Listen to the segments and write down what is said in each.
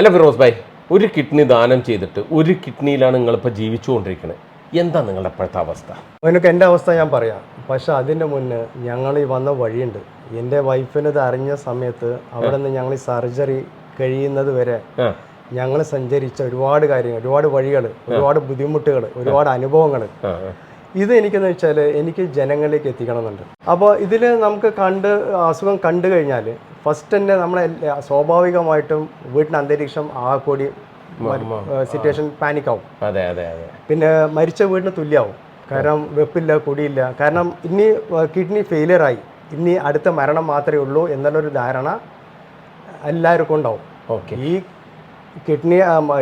അല്ല ഫിറോസ് ഭായ് ഒരു കിഡ്നി ദാനം ചെയ്തിട്ട് ഒരു കിഡ്നിയിലാണ് നിങ്ങളിപ്പോൾ ജീവിച്ചുകൊണ്ടിരിക്കുന്നത് എന്താ നിങ്ങളുടെ ഇപ്പോഴത്തെ അവസ്ഥ? അതിനൊക്കെ എന്റെ അവസ്ഥ ഞാൻ പറയാം. പക്ഷെ അതിന്റെ മുന്നേ ഞങ്ങൾ ഈ വന്ന വഴിയുണ്ട്. എന്റെ വൈഫിന് ഇത് അറിഞ്ഞ സമയത്ത് അവിടെ നിന്ന് ഞങ്ങൾ ഈ സർജറി കഴിയുന്നത് വരെ ഞങ്ങൾ സഞ്ചരിച്ച ഒരുപാട് കാര്യങ്ങൾ ഒരുപാട് വഴികൾ ഒരുപാട് ബുദ്ധിമുട്ടുകൾ ഒരുപാട് അനുഭവങ്ങൾ. ഇത് എനിക്കെന്ന് വെച്ചാൽ എനിക്ക് ജനങ്ങളിലേക്ക് എത്തിക്കണമെന്നുണ്ട്. അപ്പോൾ ഇതിൽ നമുക്ക് കണ്ട് അസുഖം കണ്ടു കഴിഞ്ഞാൽ ഫസ്റ്റ് തന്നെ നമ്മളെ സ്വാഭാവികമായിട്ടും വീട്ടിന്റെ അന്തരീക്ഷം ആ കൂടി സിറ്റുവേഷൻ പാനിക്കാവും അതെ അതെ അതെ. പിന്നെ മരിച്ച വീടിന് തുല്യമാവും കാരണം വെപ്പില്ല കുടിയില്ല. കാരണം ഇനി കിഡ്നി ഫെയിലിയറായി ഇനി അടുത്ത മരണം മാത്രമേ ഉള്ളൂ എന്നുള്ളൊരു ധാരണ എല്ലാവർക്കും ഉണ്ടാവും. ഓക്കെ. ഈ കിഡ്നി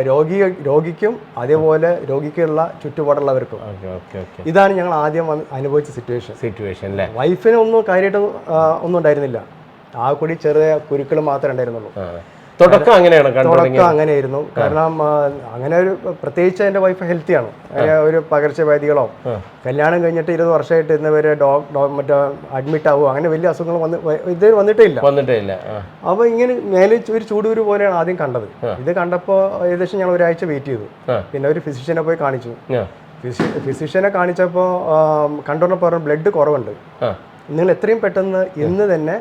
രോഗി രോഗിക്കും അതേപോലെ രോഗിക്കുള്ള ചുറ്റുപാടുള്ളവർക്കും ഇതാണ് ഞങ്ങൾ ആദ്യം അനുഭവിച്ച സിറ്റുവേഷൻ സിറ്റുവേഷൻ അല്ലേ വൈഫിന് ഒന്നും കാര്യമായിട്ട് ഒന്നും ഉണ്ടായിരുന്നില്ല. ആ കൂടി ചെറിയ കുരുക്കൾ മാത്രമേ ഉണ്ടായിരുന്നുള്ളൂ. തുടക്കം അങ്ങനെയാണ് തുടക്കം അങ്ങനെയായിരുന്നു. കാരണം അങ്ങനെ ഒരു പ്രത്യേകിച്ച് എന്റെ വൈഫ് ഹെൽത്തിയാണ് അങ്ങനെ ഒരു പകർച്ചവ്യാധികളോ കല്യാണം കഴിഞ്ഞിട്ട് ഇരുപത് വർഷമായിട്ട് ഇന്നവരെ വരെ ഡോ മറ്റേ അഡ്മിറ്റ് ആവുക. അങ്ങനെ വലിയ അസുഖങ്ങൾ വന്ന് ഇതുവരെ ഇത് വന്നിട്ടേ ഇല്ല വന്നിട്ടേ ഇല്ല അപ്പോൾ ഇങ്ങനെ മേലെ ഒരു ചൂടൂര് പോലെയാണ് ആദ്യം കണ്ടത്. ഇത് കണ്ടപ്പോൾ ഏകദേശം ഞങ്ങൾ ഒരാഴ്ച വെയിറ്റ് ചെയ്തു. പിന്നെ ഒരു ഫിസിഷ്യനെ പോയി കാണിച്ചു. ഫിസിഷ്യനെ കാണിച്ചപ്പോൾ കണ്ടോറിന് പറഞ്ഞു ബ്ലഡ് കുറവുണ്ട്. നിങ്ങൾ എത്രയും പെട്ടെന്ന് ഇന്ന് തന്നെ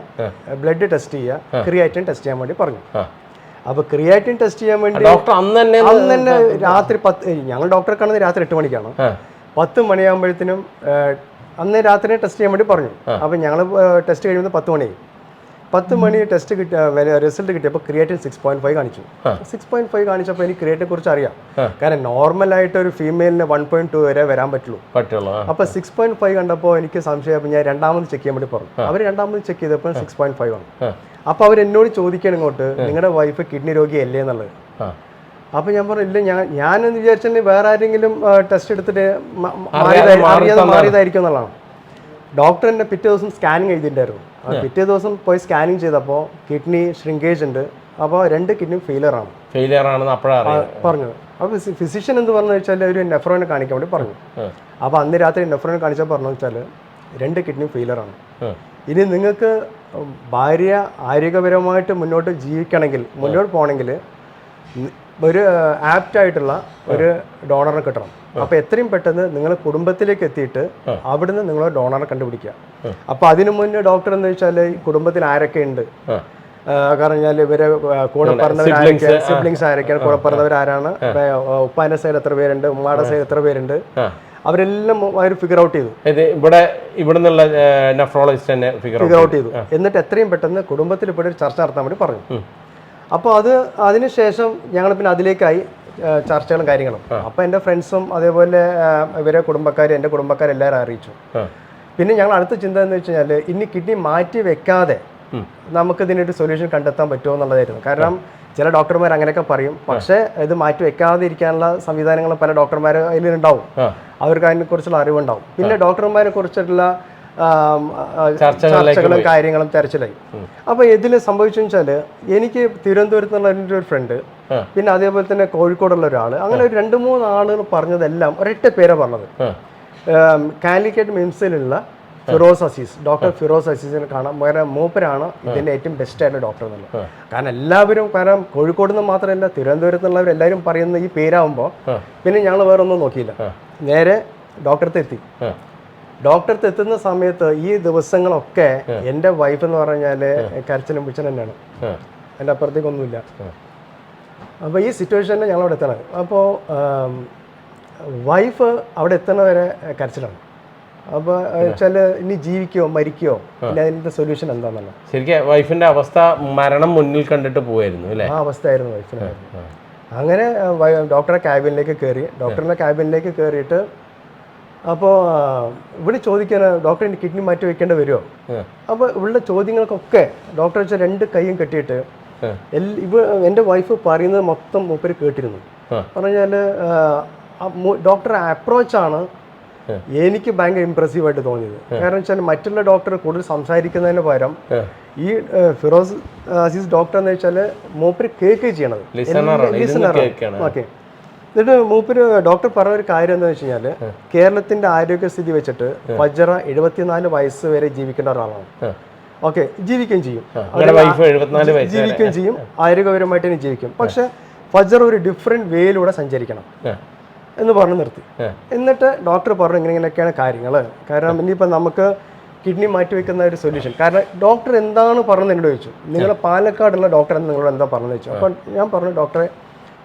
ബ്ലഡ് ടെസ്റ്റ് ചെയ്യുക ക്രിയാറ്റിൻ ടെസ്റ്റ് ചെയ്യാൻ വേണ്ടി പറഞ്ഞു. അപ്പൊ അപ്പോൾ ക്രിയാറ്റിൻ ടെസ്റ്റ് ചെയ്യാൻ വേണ്ടി ഡോക്ടർ അന്ന് തന്നെ അന്ന് തന്നെ രാത്രി പത്ത് ഞങ്ങൾ ഡോക്ടറെ കാണുന്നത് രാത്രി എട്ട് മണിക്കാണ്. പത്ത് മണിയാകുമ്പോഴത്തേനും അന്ന് രാത്രി ടെസ്റ്റ് ചെയ്യാൻ വേണ്ടി പറഞ്ഞു. അപ്പൊ ഞങ്ങൾ ടെസ്റ്റ് കഴിയുമ്പോൾ പത്ത് മണിയായി. പത്ത് മണി ടെസ്റ്റ് കിട്ടിയ റിസൾട്ട് കിട്ടിയപ്പോൾ ക്രിയേറ്റിൻ സിക്സ് പോയിന്റ് ഫൈവ് കാണിച്ചു. സിക്സ് പോയിന്റ് ഫൈവ് കാണിച്ചപ്പോൾ എനിക്ക് ക്രിയേറ്റിനെ കുറിച്ച് അറിയാം. കാരണം നോർമൽ ആയിട്ട് ഒരു ഫീമെയിലിന് വൺ പോയിന്റ് ടു വരെ വരാൻ പറ്റുള്ളൂ. അപ്പോൾ സിക്സ് പോയിന്റ് ഫൈവ് കണ്ടപ്പോൾ എനിക്ക് സംശയം ഞാൻ രണ്ടാമത് ചെക്ക് ചെയ്യാൻ വേണ്ടി പറഞ്ഞു. അവർ രണ്ടാമത് ചെക്ക് ചെയ്തപ്പോൾ സിക്സ് പോയിന്റ് ഫൈവ് ആണ്. അപ്പൊ അപ്പോൾ അവർ എന്നോട് ചോദിക്കണം ഇങ്ങോട്ട് നിങ്ങളുടെ വൈഫ് കിഡ്നി രോഗിയല്ലേ എന്നുള്ളത്? അപ്പൊ അപ്പോൾ ഞാൻ പറഞ്ഞു ഇല്ല ഞാൻ ഞാനെന്ന് വിചാരിച്ചാൽ വേറെ ആരെങ്കിലും ടെസ്റ്റ് എടുത്തിട്ട്. മാറിയതായിരിക്കും എന്നുള്ളതാണ്. ഡോക്ടർ എന്നെ പിറ്റേ ദിവസം സ്കാനിങ് എഴുതിയിട്ടുണ്ടായിരുന്നു. പിറ്റേ ദിവസം പോയി സ്കാനിങ് ചെയ്തപ്പോൾ കിഡ്നി ഷ്രിങ്കേജ് ഉണ്ട്. അപ്പോൾ രണ്ട് കിഡ്നി ഫെയിലർ ആണ്. ഫെയിലിയർ ആണെന്ന് അപ്പോഴാണ് അറിയാം. പറഞ്ഞു അപ്പോൾ ഫിസിഷ്യൻ എന്ന് പറഞ്ഞു വെച്ചാൽ ഒരു നെഫ്രോനെ കാണിക്കാൻ വേണ്ടി പറഞ്ഞു. അപ്പൊ അപ്പോൾ അന്ന് രാത്രി നെഫ്രോനെ കാണിച്ചാൽ പറഞ്ഞു വെച്ചാൽ രണ്ട് കിഡ്നി ഫെയിലർ ആണ്. ഇനി നിങ്ങൾക്ക് ഭാര്യ ആരോഗ്യപരമായിട്ട് മുന്നോട്ട് ജീവിക്കണമെങ്കിൽ മുന്നോട്ട് പോകണമെങ്കിൽ ഒരു ആപ്റ്റ് ആയിട്ടുള്ള ഒരു ഡോണറെ കിട്ടണം. അപ്പൊ എത്രയും പെട്ടെന്ന് നിങ്ങൾ കുടുംബത്തിലേക്ക് എത്തിയിട്ട് അവിടുന്ന് നിങ്ങൾ ഡോണറെ കണ്ടുപിടിക്കുക. അപ്പൊ അതിനു മുന്നേ ഡോക്ടർ എന്ന് വെച്ചാൽ ഈ കുടുംബത്തിൽ ആരൊക്കെ ഉണ്ട്. കാരണം കഴിഞ്ഞാൽ ഇവരെ കൂടെ പറഞ്ഞവരാരൊക്കെ സിബ്ലിങ്സ് ആരൊക്കെയാണ്? കൂടെ പറഞ്ഞവർ ആരാണ്? ഉപ്പാന്റെ സൈഡ് എത്ര പേരുണ്ട്? ഉമ്മാടെ സൈഡ് എത്ര പേരുണ്ട്. അവരെല്ലാം അവർ ഫിഗർ ഔട്ട് ചെയ്തു. ഇവിടെ ഇവിടെ നിന്നുള്ള നെഫ്രോളജിസ്റ്റ് തന്നെ ഫിഗർ ഫിഗർ ഔട്ട് ചെയ്തു. എന്നിട്ട് എത്രയും പെട്ടെന്ന് കുടുംബത്തിൽ ഇപ്പോൾ ഒരു ചർച്ച നടത്താൻ വേണ്ടി പറഞ്ഞു. അപ്പോൾ അത് അതിനുശേഷം ഞങ്ങൾ പിന്നെ അതിലേക്കായി ചർച്ചകളും കാര്യങ്ങളും. അപ്പോൾ എന്റെ ഫ്രണ്ട്സും അതേപോലെ ഇവരെ കുടുംബക്കാർ എന്റെ കുടുംബക്കാരെല്ലാവരും അറിയിച്ചു. പിന്നെ ഞങ്ങൾ അടുത്ത ചിന്ത എന്ന് വെച്ച് കഴിഞ്ഞാൽ ഇനി കിഡ്നി മാറ്റി വെക്കാതെ നമുക്ക് ഇതിനൊരു സൊല്യൂഷൻ കണ്ടെത്താൻ പറ്റുമോ എന്നുള്ളതായിരുന്നു. കാരണം ചില ഡോക്ടർമാർ അങ്ങനെയൊക്കെ പറയും. പക്ഷേ ഇത് മാറ്റി വെക്കാതെ ഇരിക്കാനുള്ള സംവിധാനങ്ങൾ പല ഡോക്ടർമാർ അതിലുണ്ടാവും. അവർക്ക് അതിനെക്കുറിച്ചുള്ള അറിവുണ്ടാവും. പിന്നെ ഡോക്ടർമാരെ കുറിച്ചിട്ടുള്ള ചർച്ചകളും കാര്യങ്ങളും തെരച്ചിലായി. അപ്പൊ ഇതിൽ സംഭവിച്ചു വെച്ചാൽ എനിക്ക് തിരുവനന്തപുരത്ത് നിന്നുള്ള എന്റെ ഒരു ഫ്രണ്ട് പിന്നെ അതേപോലെ തന്നെ കോഴിക്കോടുള്ള ഒരാൾ അങ്ങനെ ഒരു രണ്ട് മൂന്ന് ആളുകൾ പറഞ്ഞതെല്ലാം ഒരൊറ്റ പേരാ പറഞ്ഞത്. കാലിക്കറ്റ് മിംസിലുള്ള ഫിറോസ് അസീസ് ഡോക്ടർ ഫിറോസ് അസീസിനെ കാണാം വേറെ മൂപ്പരാണ് ഇതിന്റെ ഏറ്റവും ബെസ്റ്റ് ആയിട്ടുള്ള ഡോക്ടർ എന്നുള്ളത് കാരണം എല്ലാവരും കാരണം കോഴിക്കോട് നിന്ന് മാത്രമല്ല തിരുവനന്തപുരത്ത് നിന്നുള്ളവർ എല്ലാവരും പറയുന്ന ഈ പേരാകുമ്പോൾ പിന്നെ ഞങ്ങൾ വേറെ ഒന്നും നോക്കിയില്ല നേരെ ഡോക്ടറത്തെ എത്തി. ഡോക്ടറത്തെ എത്തുന്ന സമയത്ത് ഈ ദിവസങ്ങളൊക്കെ എന്റെ വൈഫ് എന്ന് പറഞ്ഞാൽ കരച്ചിലും പിടിച്ചൻ തന്നെയാണ്. എന്റെ എന്റെ അപ്പുറത്തേക്കൊന്നുമില്ല അപ്പോൾ ഈ സിറ്റുവേഷനിൽ ഞങ്ങൾ അവിടെ എത്തണം അപ്പോൾ വൈഫ് അവിടെ എത്തുന്നവരെ കരച്ചിലാണ്. അപ്പോൾ വെച്ചാൽ ഇനി ജീവിക്കോ മരിക്കോ ഇല്ല അതിന്റെ സൊല്യൂഷൻ എന്താണെന്നല്ല. ശരിക്കും വൈഫിന്റെ അവസ്ഥ മരണം മുന്നിൽ കണ്ടിട്ട് പോയായിരുന്നു അല്ലേ? ആ അവസ്ഥയായിരുന്നു വൈഫിന് അങ്ങനെ ഡോക്ടറെ ക്യാബിനിലേക്ക് കയറി. ഡോക്ടറിന്റെ ക്യാബിനിലേക്ക് കയറിയിട്ട് അപ്പോൾ ഇവിടെ ചോദിക്കാൻ ഡോക്ടർ എന്റെ കിഡ്നി മാറ്റി വെക്കേണ്ടി വരുമോ. അപ്പോൾ ഇവിടെ ചോദ്യങ്ങൾക്കൊക്കെ ഡോക്ടർ വെച്ചാൽ രണ്ട് കൈയും കെട്ടിയിട്ട്. ഇവ എന്റെ വൈഫ് പറയുന്നത് മൊത്തം മൂപ്പര് കേട്ടിരുന്നു. ആ. പറഞ്ഞാൽ ഡോക്ടറെ അപ്രോച്ചാണ് എനിക്ക് ഭയങ്കര ഇമ്പ്രസീവ് ആയിട്ട് തോന്നിയത് കാരണം വെച്ചാൽ മറ്റുള്ള ഡോക്ടർ കൂടുതൽ സംസാരിക്കുന്നതിന് പകരം ഈ ഫിറോസ് അസീസ് ഡോക്ടർ എന്ന് വെച്ചാൽ മൂപ്പര് കേൾക്കുകയും ചെയ്യണത്. ഓക്കെ. എന്നിട്ട് മൂപ്പര് ഡോക്ടർ പറഞ്ഞ ഒരു കാര്യം എന്താ വെച്ച് കഴിഞ്ഞാൽ കേരളത്തിന്റെ ആരോഗ്യസ്ഥിതി വെച്ചിട്ട് ഫജറ എഴുപത്തിനാല് വയസ്സ് വരെ ജീവിക്കേണ്ട ഒരാളാണ്. ഓക്കെ ജീവിക്കുകയും ചെയ്യും. ജീവിക്കുകയും ചെയ്യും ആരോഗ്യപരമായിട്ട് തന്നെ ജീവിക്കും. പക്ഷെ ഫജർ ഒരു ഡിഫറെന്റ് വേയിലൂടെ സഞ്ചരിക്കണം എന്ന് പറഞ്ഞു നിർത്തി. എന്നിട്ട് ഡോക്ടർ പറഞ്ഞു ഇങ്ങനെ ഇങ്ങനെയൊക്കെയാണ് കാര്യങ്ങൾ. കാരണം ഇനിയിപ്പോൾ നമുക്ക് കിഡ്നി മാറ്റി വെക്കുന്ന ഒരു സൊല്യൂഷൻ കാരണം ഡോക്ടർ എന്താണ് പറഞ്ഞത് എന്നോട് ചോദിച്ചു. നിങ്ങൾ പാലക്കാടുള്ള ഡോക്ടർ എന്ന് നിങ്ങളോട് എന്താ പറഞ്ഞു ചോദിച്ചു. അപ്പം ഞാൻ പറഞ്ഞു ഡോക്ടറെ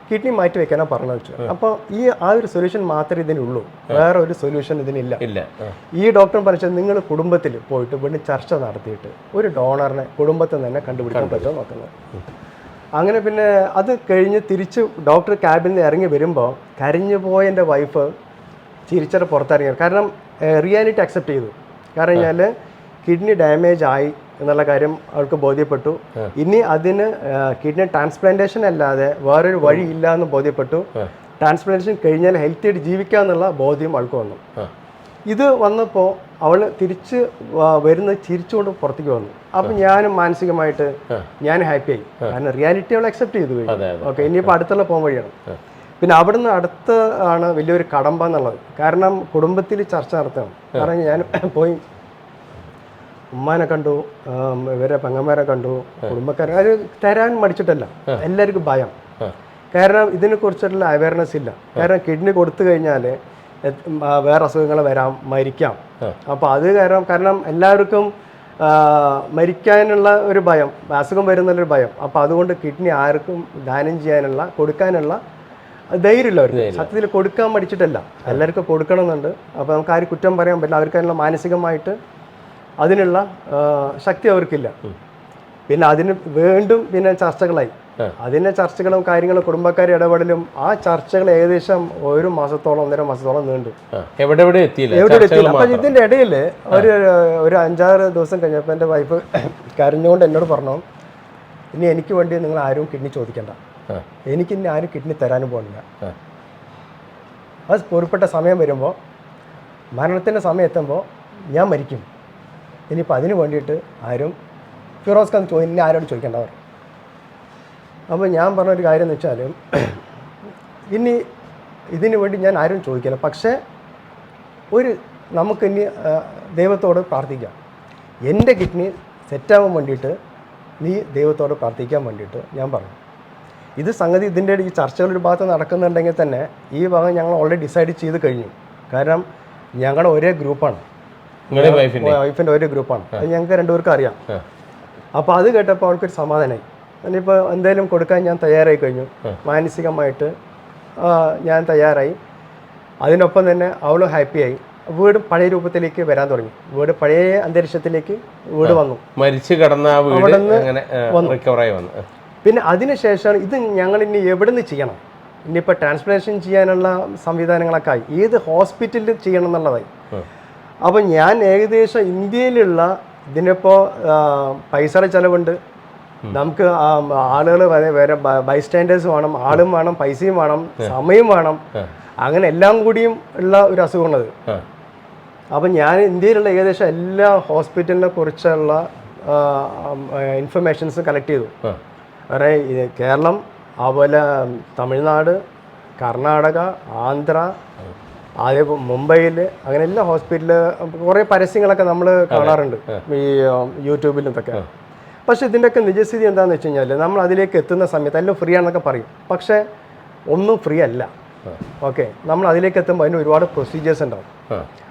കിഡ്നി മാറ്റി വെക്കാനാണ് പറഞ്ഞു വെച്ചു അപ്പോൾ ഈ ആ ഒരു സൊല്യൂഷൻ മാത്രമേ ഇതിനുള്ളൂ. വേറെ ഒരു സൊല്യൂഷൻ ഇതിനില്ല. ഇല്ല. ഈ ഡോക്ടർ പറഞ്ഞത് നിങ്ങൾ കുടുംബത്തിൽ പോയിട്ട് വീണ്ടും ചർച്ച നടത്തിയിട്ട് ഒരു ഡോണറിനെ കുടുംബത്തിൽ തന്നെ കണ്ടുപിടിക്കാൻ പറ്റുമോ നോക്കുന്നത്. അങ്ങനെ പിന്നെ അത് കഴിഞ്ഞ് തിരിച്ച് ഡോക്ടർ ക്യാബിൽ നിന്ന് ഇറങ്ങി വരുമ്പോൾ കരഞ്ഞു പോയ എന്റെ വൈഫ് ചിരിച്ചിട്ട് പുറത്തിറങ്ങി. കാരണം റിയാലിറ്റി അക്സെപ്റ്റ് ചെയ്തു. കാരണം കഴിഞ്ഞാൽ കിഡ്നി ഡാമേജ് ആയി. എന്നുള്ള കാര്യം അവൾക്ക് ബോധ്യപ്പെട്ടു. ഇനി അതിന് കിഡ്നി ട്രാൻസ്പ്ലാന്റേഷൻ അല്ലാതെ വേറൊരു വഴി ഇല്ല എന്ന് ബോധ്യപ്പെട്ടു. ട്രാൻസ്പ്ലാന്റേഷൻ കഴിഞ്ഞാൽ ഹെൽത്തി ആയിട്ട് ജീവിക്കാന്നുള്ള ബോധ്യം അവൾക്ക് വന്നു. ഇത് വന്നപ്പോൾ അവൾ തിരിച്ച് വരുന്ന ചിരിച്ചുകൊണ്ട് പുറത്തേക്ക് വന്നു. അപ്പം ഞാനും മാനസികമായിട്ട് ഞാൻ ഹാപ്പിയായി കാരണം റിയാലിറ്റി അവൾ അക്സെപ്റ്റ് ചെയ്തു. ഓക്കെ ഇനിയിപ്പോൾ അടുത്തുള്ള പോകാൻ വഴിയാണ്. പിന്നെ അവിടുന്ന് അടുത്ത ആണ് വലിയൊരു കടമ്പ എന്നുള്ളത്. കാരണം കുടുംബത്തിൽ ചർച്ച നടത്തണം കാരണം ഞാൻ പോയി ഉമ്മാനെ കണ്ടു ഇവരെ പെങ്ങന്മാരെ കണ്ടു കുടുംബക്കാരെ അത് തരാൻ മടിച്ചിട്ടല്ല. എല്ലാവർക്കും ഭയം. കാരണം ഇതിനെക്കുറിച്ചിട്ടുള്ള അവയർനെസ് ഇല്ല. കാരണം കിഡ്നി കൊടുത്തു കഴിഞ്ഞാൽ വേറെ അസുഖങ്ങൾ വരാം മരിക്കാം. അപ്പോൾ അത് കാരണം കാരണം എല്ലാവർക്കും മരിക്കാനുള്ള ഒരു ഭയം അസുഖം വരുന്നുള്ളൊരു ഭയം. അപ്പോൾ അതുകൊണ്ട് കിഡ്നി ആർക്കും ദാനം ചെയ്യാനുള്ള കൊടുക്കാനുള്ള ധൈര്യമില്ല അവർക്ക് സത്യത്തിൽ കൊടുക്കാൻ മടിച്ചിട്ടല്ല. എല്ലാവർക്കും കൊടുക്കണമെന്നുണ്ട്. അപ്പോൾ നമുക്ക് ആര് കുറ്റം പറയാൻ പറ്റില്ല. അവർക്ക് അതിനുള്ള മാനസികമായിട്ട് അതിനുള്ള ശക്തി അവർക്കില്ല. പിന്നെ അതിന് വീണ്ടും പിന്നെ ചർച്ചകളായി. അതിന്റെ ചർച്ചകളും കാര്യങ്ങളും കുടുംബക്കാർ ഇടപെടലും ആ ചർച്ചകൾ ഏകദേശം ഒരു മാസത്തോളം ഒന്നര മാസത്തോളം നീണ്ടു. എവിടെ എവിടെ എത്തിയില്ല? എവിടെ ചർച്ചകൾ എത്തിയില്ല. അപ്പൊ ഇതിന്റെ ഇടയിൽ ഒരു ഒരു അഞ്ചാറ് ദിവസം കഴിഞ്ഞപ്പോൾ എന്റെ വൈഫ് കരഞ്ഞുകൊണ്ട് എന്നോട് പറഞ്ഞു ഇനി എനിക്ക് വേണ്ടി നിങ്ങൾ ആരും കിഡ്നി ചോദിക്കണ്ട. എനിക്ക് ഇനി ആരും കിഡ്നി തരാനും പോകുന്നില്ല. അത് പൊരുപ്പെട്ട സമയം വരുമ്പോൾ മരണത്തിന്റെ സമയം എത്തുമ്പോൾ ഞാൻ മരിക്കും. ഇനിയിപ്പോൾ അതിന് വേണ്ടിയിട്ട് ആരും ഫിറോസ് ഖാൻ ചോദി ഇനി ആരോട് ചോദിക്കേണ്ടവർ അപ്പോൾ ഞാൻ പറഞ്ഞൊരു കാര്യം എന്ന് വെച്ചാൽ ഇനി ഇതിനു വേണ്ടി ഞാൻ ആരും ചോദിക്കില്ല. പക്ഷേ ഒരു നമുക്ക് ഇനി ദൈവത്തോട് പ്രാർത്ഥിക്കാം. എന്റെ കിഡ്നി സെറ്റാവാൻ വേണ്ടിയിട്ട് നീ ദൈവത്തോട് പ്രാർത്ഥിക്കാൻ വേണ്ടിയിട്ട് ഞാൻ പറഞ്ഞു. ഇത് സംഗതി ഇതിന്റെ ഈ ചർച്ചകളൊരു ഭാഗത്ത് നടക്കുന്നുണ്ടെങ്കിൽ തന്നെ ഈ ഭാഗം ഞങ്ങൾ ഓൾറെഡി ഡിസൈഡ് ചെയ്ത് കഴിഞ്ഞു. കാരണം ഞങ്ങളുടെ ഒരേ ഗ്രൂപ്പാണ് വൈഫിന്റെ ഒരു ഗ്രൂപ്പാണ്. അത് ഞങ്ങൾക്ക് രണ്ടുപേർക്കും അറിയാം. അപ്പൊ അപ്പോൾ അത് കേട്ടപ്പോൾ അവൾക്കൊരു സമാധാനമായി ഇനിയിപ്പോൾ എന്തെങ്കിലും കൊടുക്കാൻ ഞാൻ തയ്യാറായി കഴിഞ്ഞു. മാനസികമായിട്ട് ഞാൻ തയ്യാറായി. അതിനൊപ്പം തന്നെ അവളും ഹാപ്പിയായി വീട് പഴയ രൂപത്തിലേക്ക് വരാൻ തുടങ്ങി. വീട് പഴയ അന്തരീക്ഷത്തിലേക്ക് വീട് വന്നു. മരിച്ചു കിടന്ന വന്നു. പിന്നെ അതിനുശേഷം ഇത് ഞങ്ങൾ ഇനി എവിടെ നിന്ന് ചെയ്യണം? ഇനിയിപ്പോൾ ട്രാൻസ്പ്ലാന്റേഷൻ ചെയ്യാനുള്ള സംവിധാനങ്ങളൊക്കെ ആയി. ഏത് ഹോസ്പിറ്റലിൽ ചെയ്യണം എന്നുള്ളതായി. അപ്പം ഞാൻ ഏകദേശം ഇന്ത്യയിലുള്ള ഇതിനിപ്പോൾ പൈസയുടെ ചിലവുണ്ട്. നമുക്ക് ആളുകൾ വേറെ ബൈസ്റ്റാൻഡേഴ്സ് വേണം ആളും വേണം പൈസയും വേണം സമയം വേണം. അങ്ങനെ എല്ലാം കൂടിയും ഉള്ള ഒരു അസുഖമാണത്. അപ്പം ഞാൻ ഇന്ത്യയിലുള്ള ഏകദേശം എല്ലാ ഹോസ്പിറ്റലിനെ കുറിച്ചുള്ള ഇൻഫർമേഷൻസ് കളക്ട് ചെയ്തു. വേറെ കേരളം അതുപോലെ തമിഴ്നാട് കർണാടക ആന്ധ്ര അതേപോലെ മുംബൈയിൽ അങ്ങനെ എല്ലാ ഹോസ്പിറ്റലിൽ കുറേ പരസ്യങ്ങളൊക്കെ നമ്മൾ കാണാറുണ്ട് ഈ യൂട്യൂബിലും ഇതൊക്കെ. പക്ഷേ ഇതിന്റെയൊക്കെ നിജസ്ഥിതി എന്താണെന്ന് വെച്ച് കഴിഞ്ഞാൽ നമ്മൾ അതിലേക്ക് എത്തുന്ന സമയത്ത് എല്ലാം ഫ്രീ ആണെന്നൊക്കെ പറയും. പക്ഷേ ഒന്നും ഫ്രീ അല്ല. ഓക്കെ. നമ്മൾ അതിലേക്ക് എത്തുമ്പോൾ അതിന് ഒരുപാട് പ്രൊസീജിയേഴ്സ് ഉണ്ടാവും.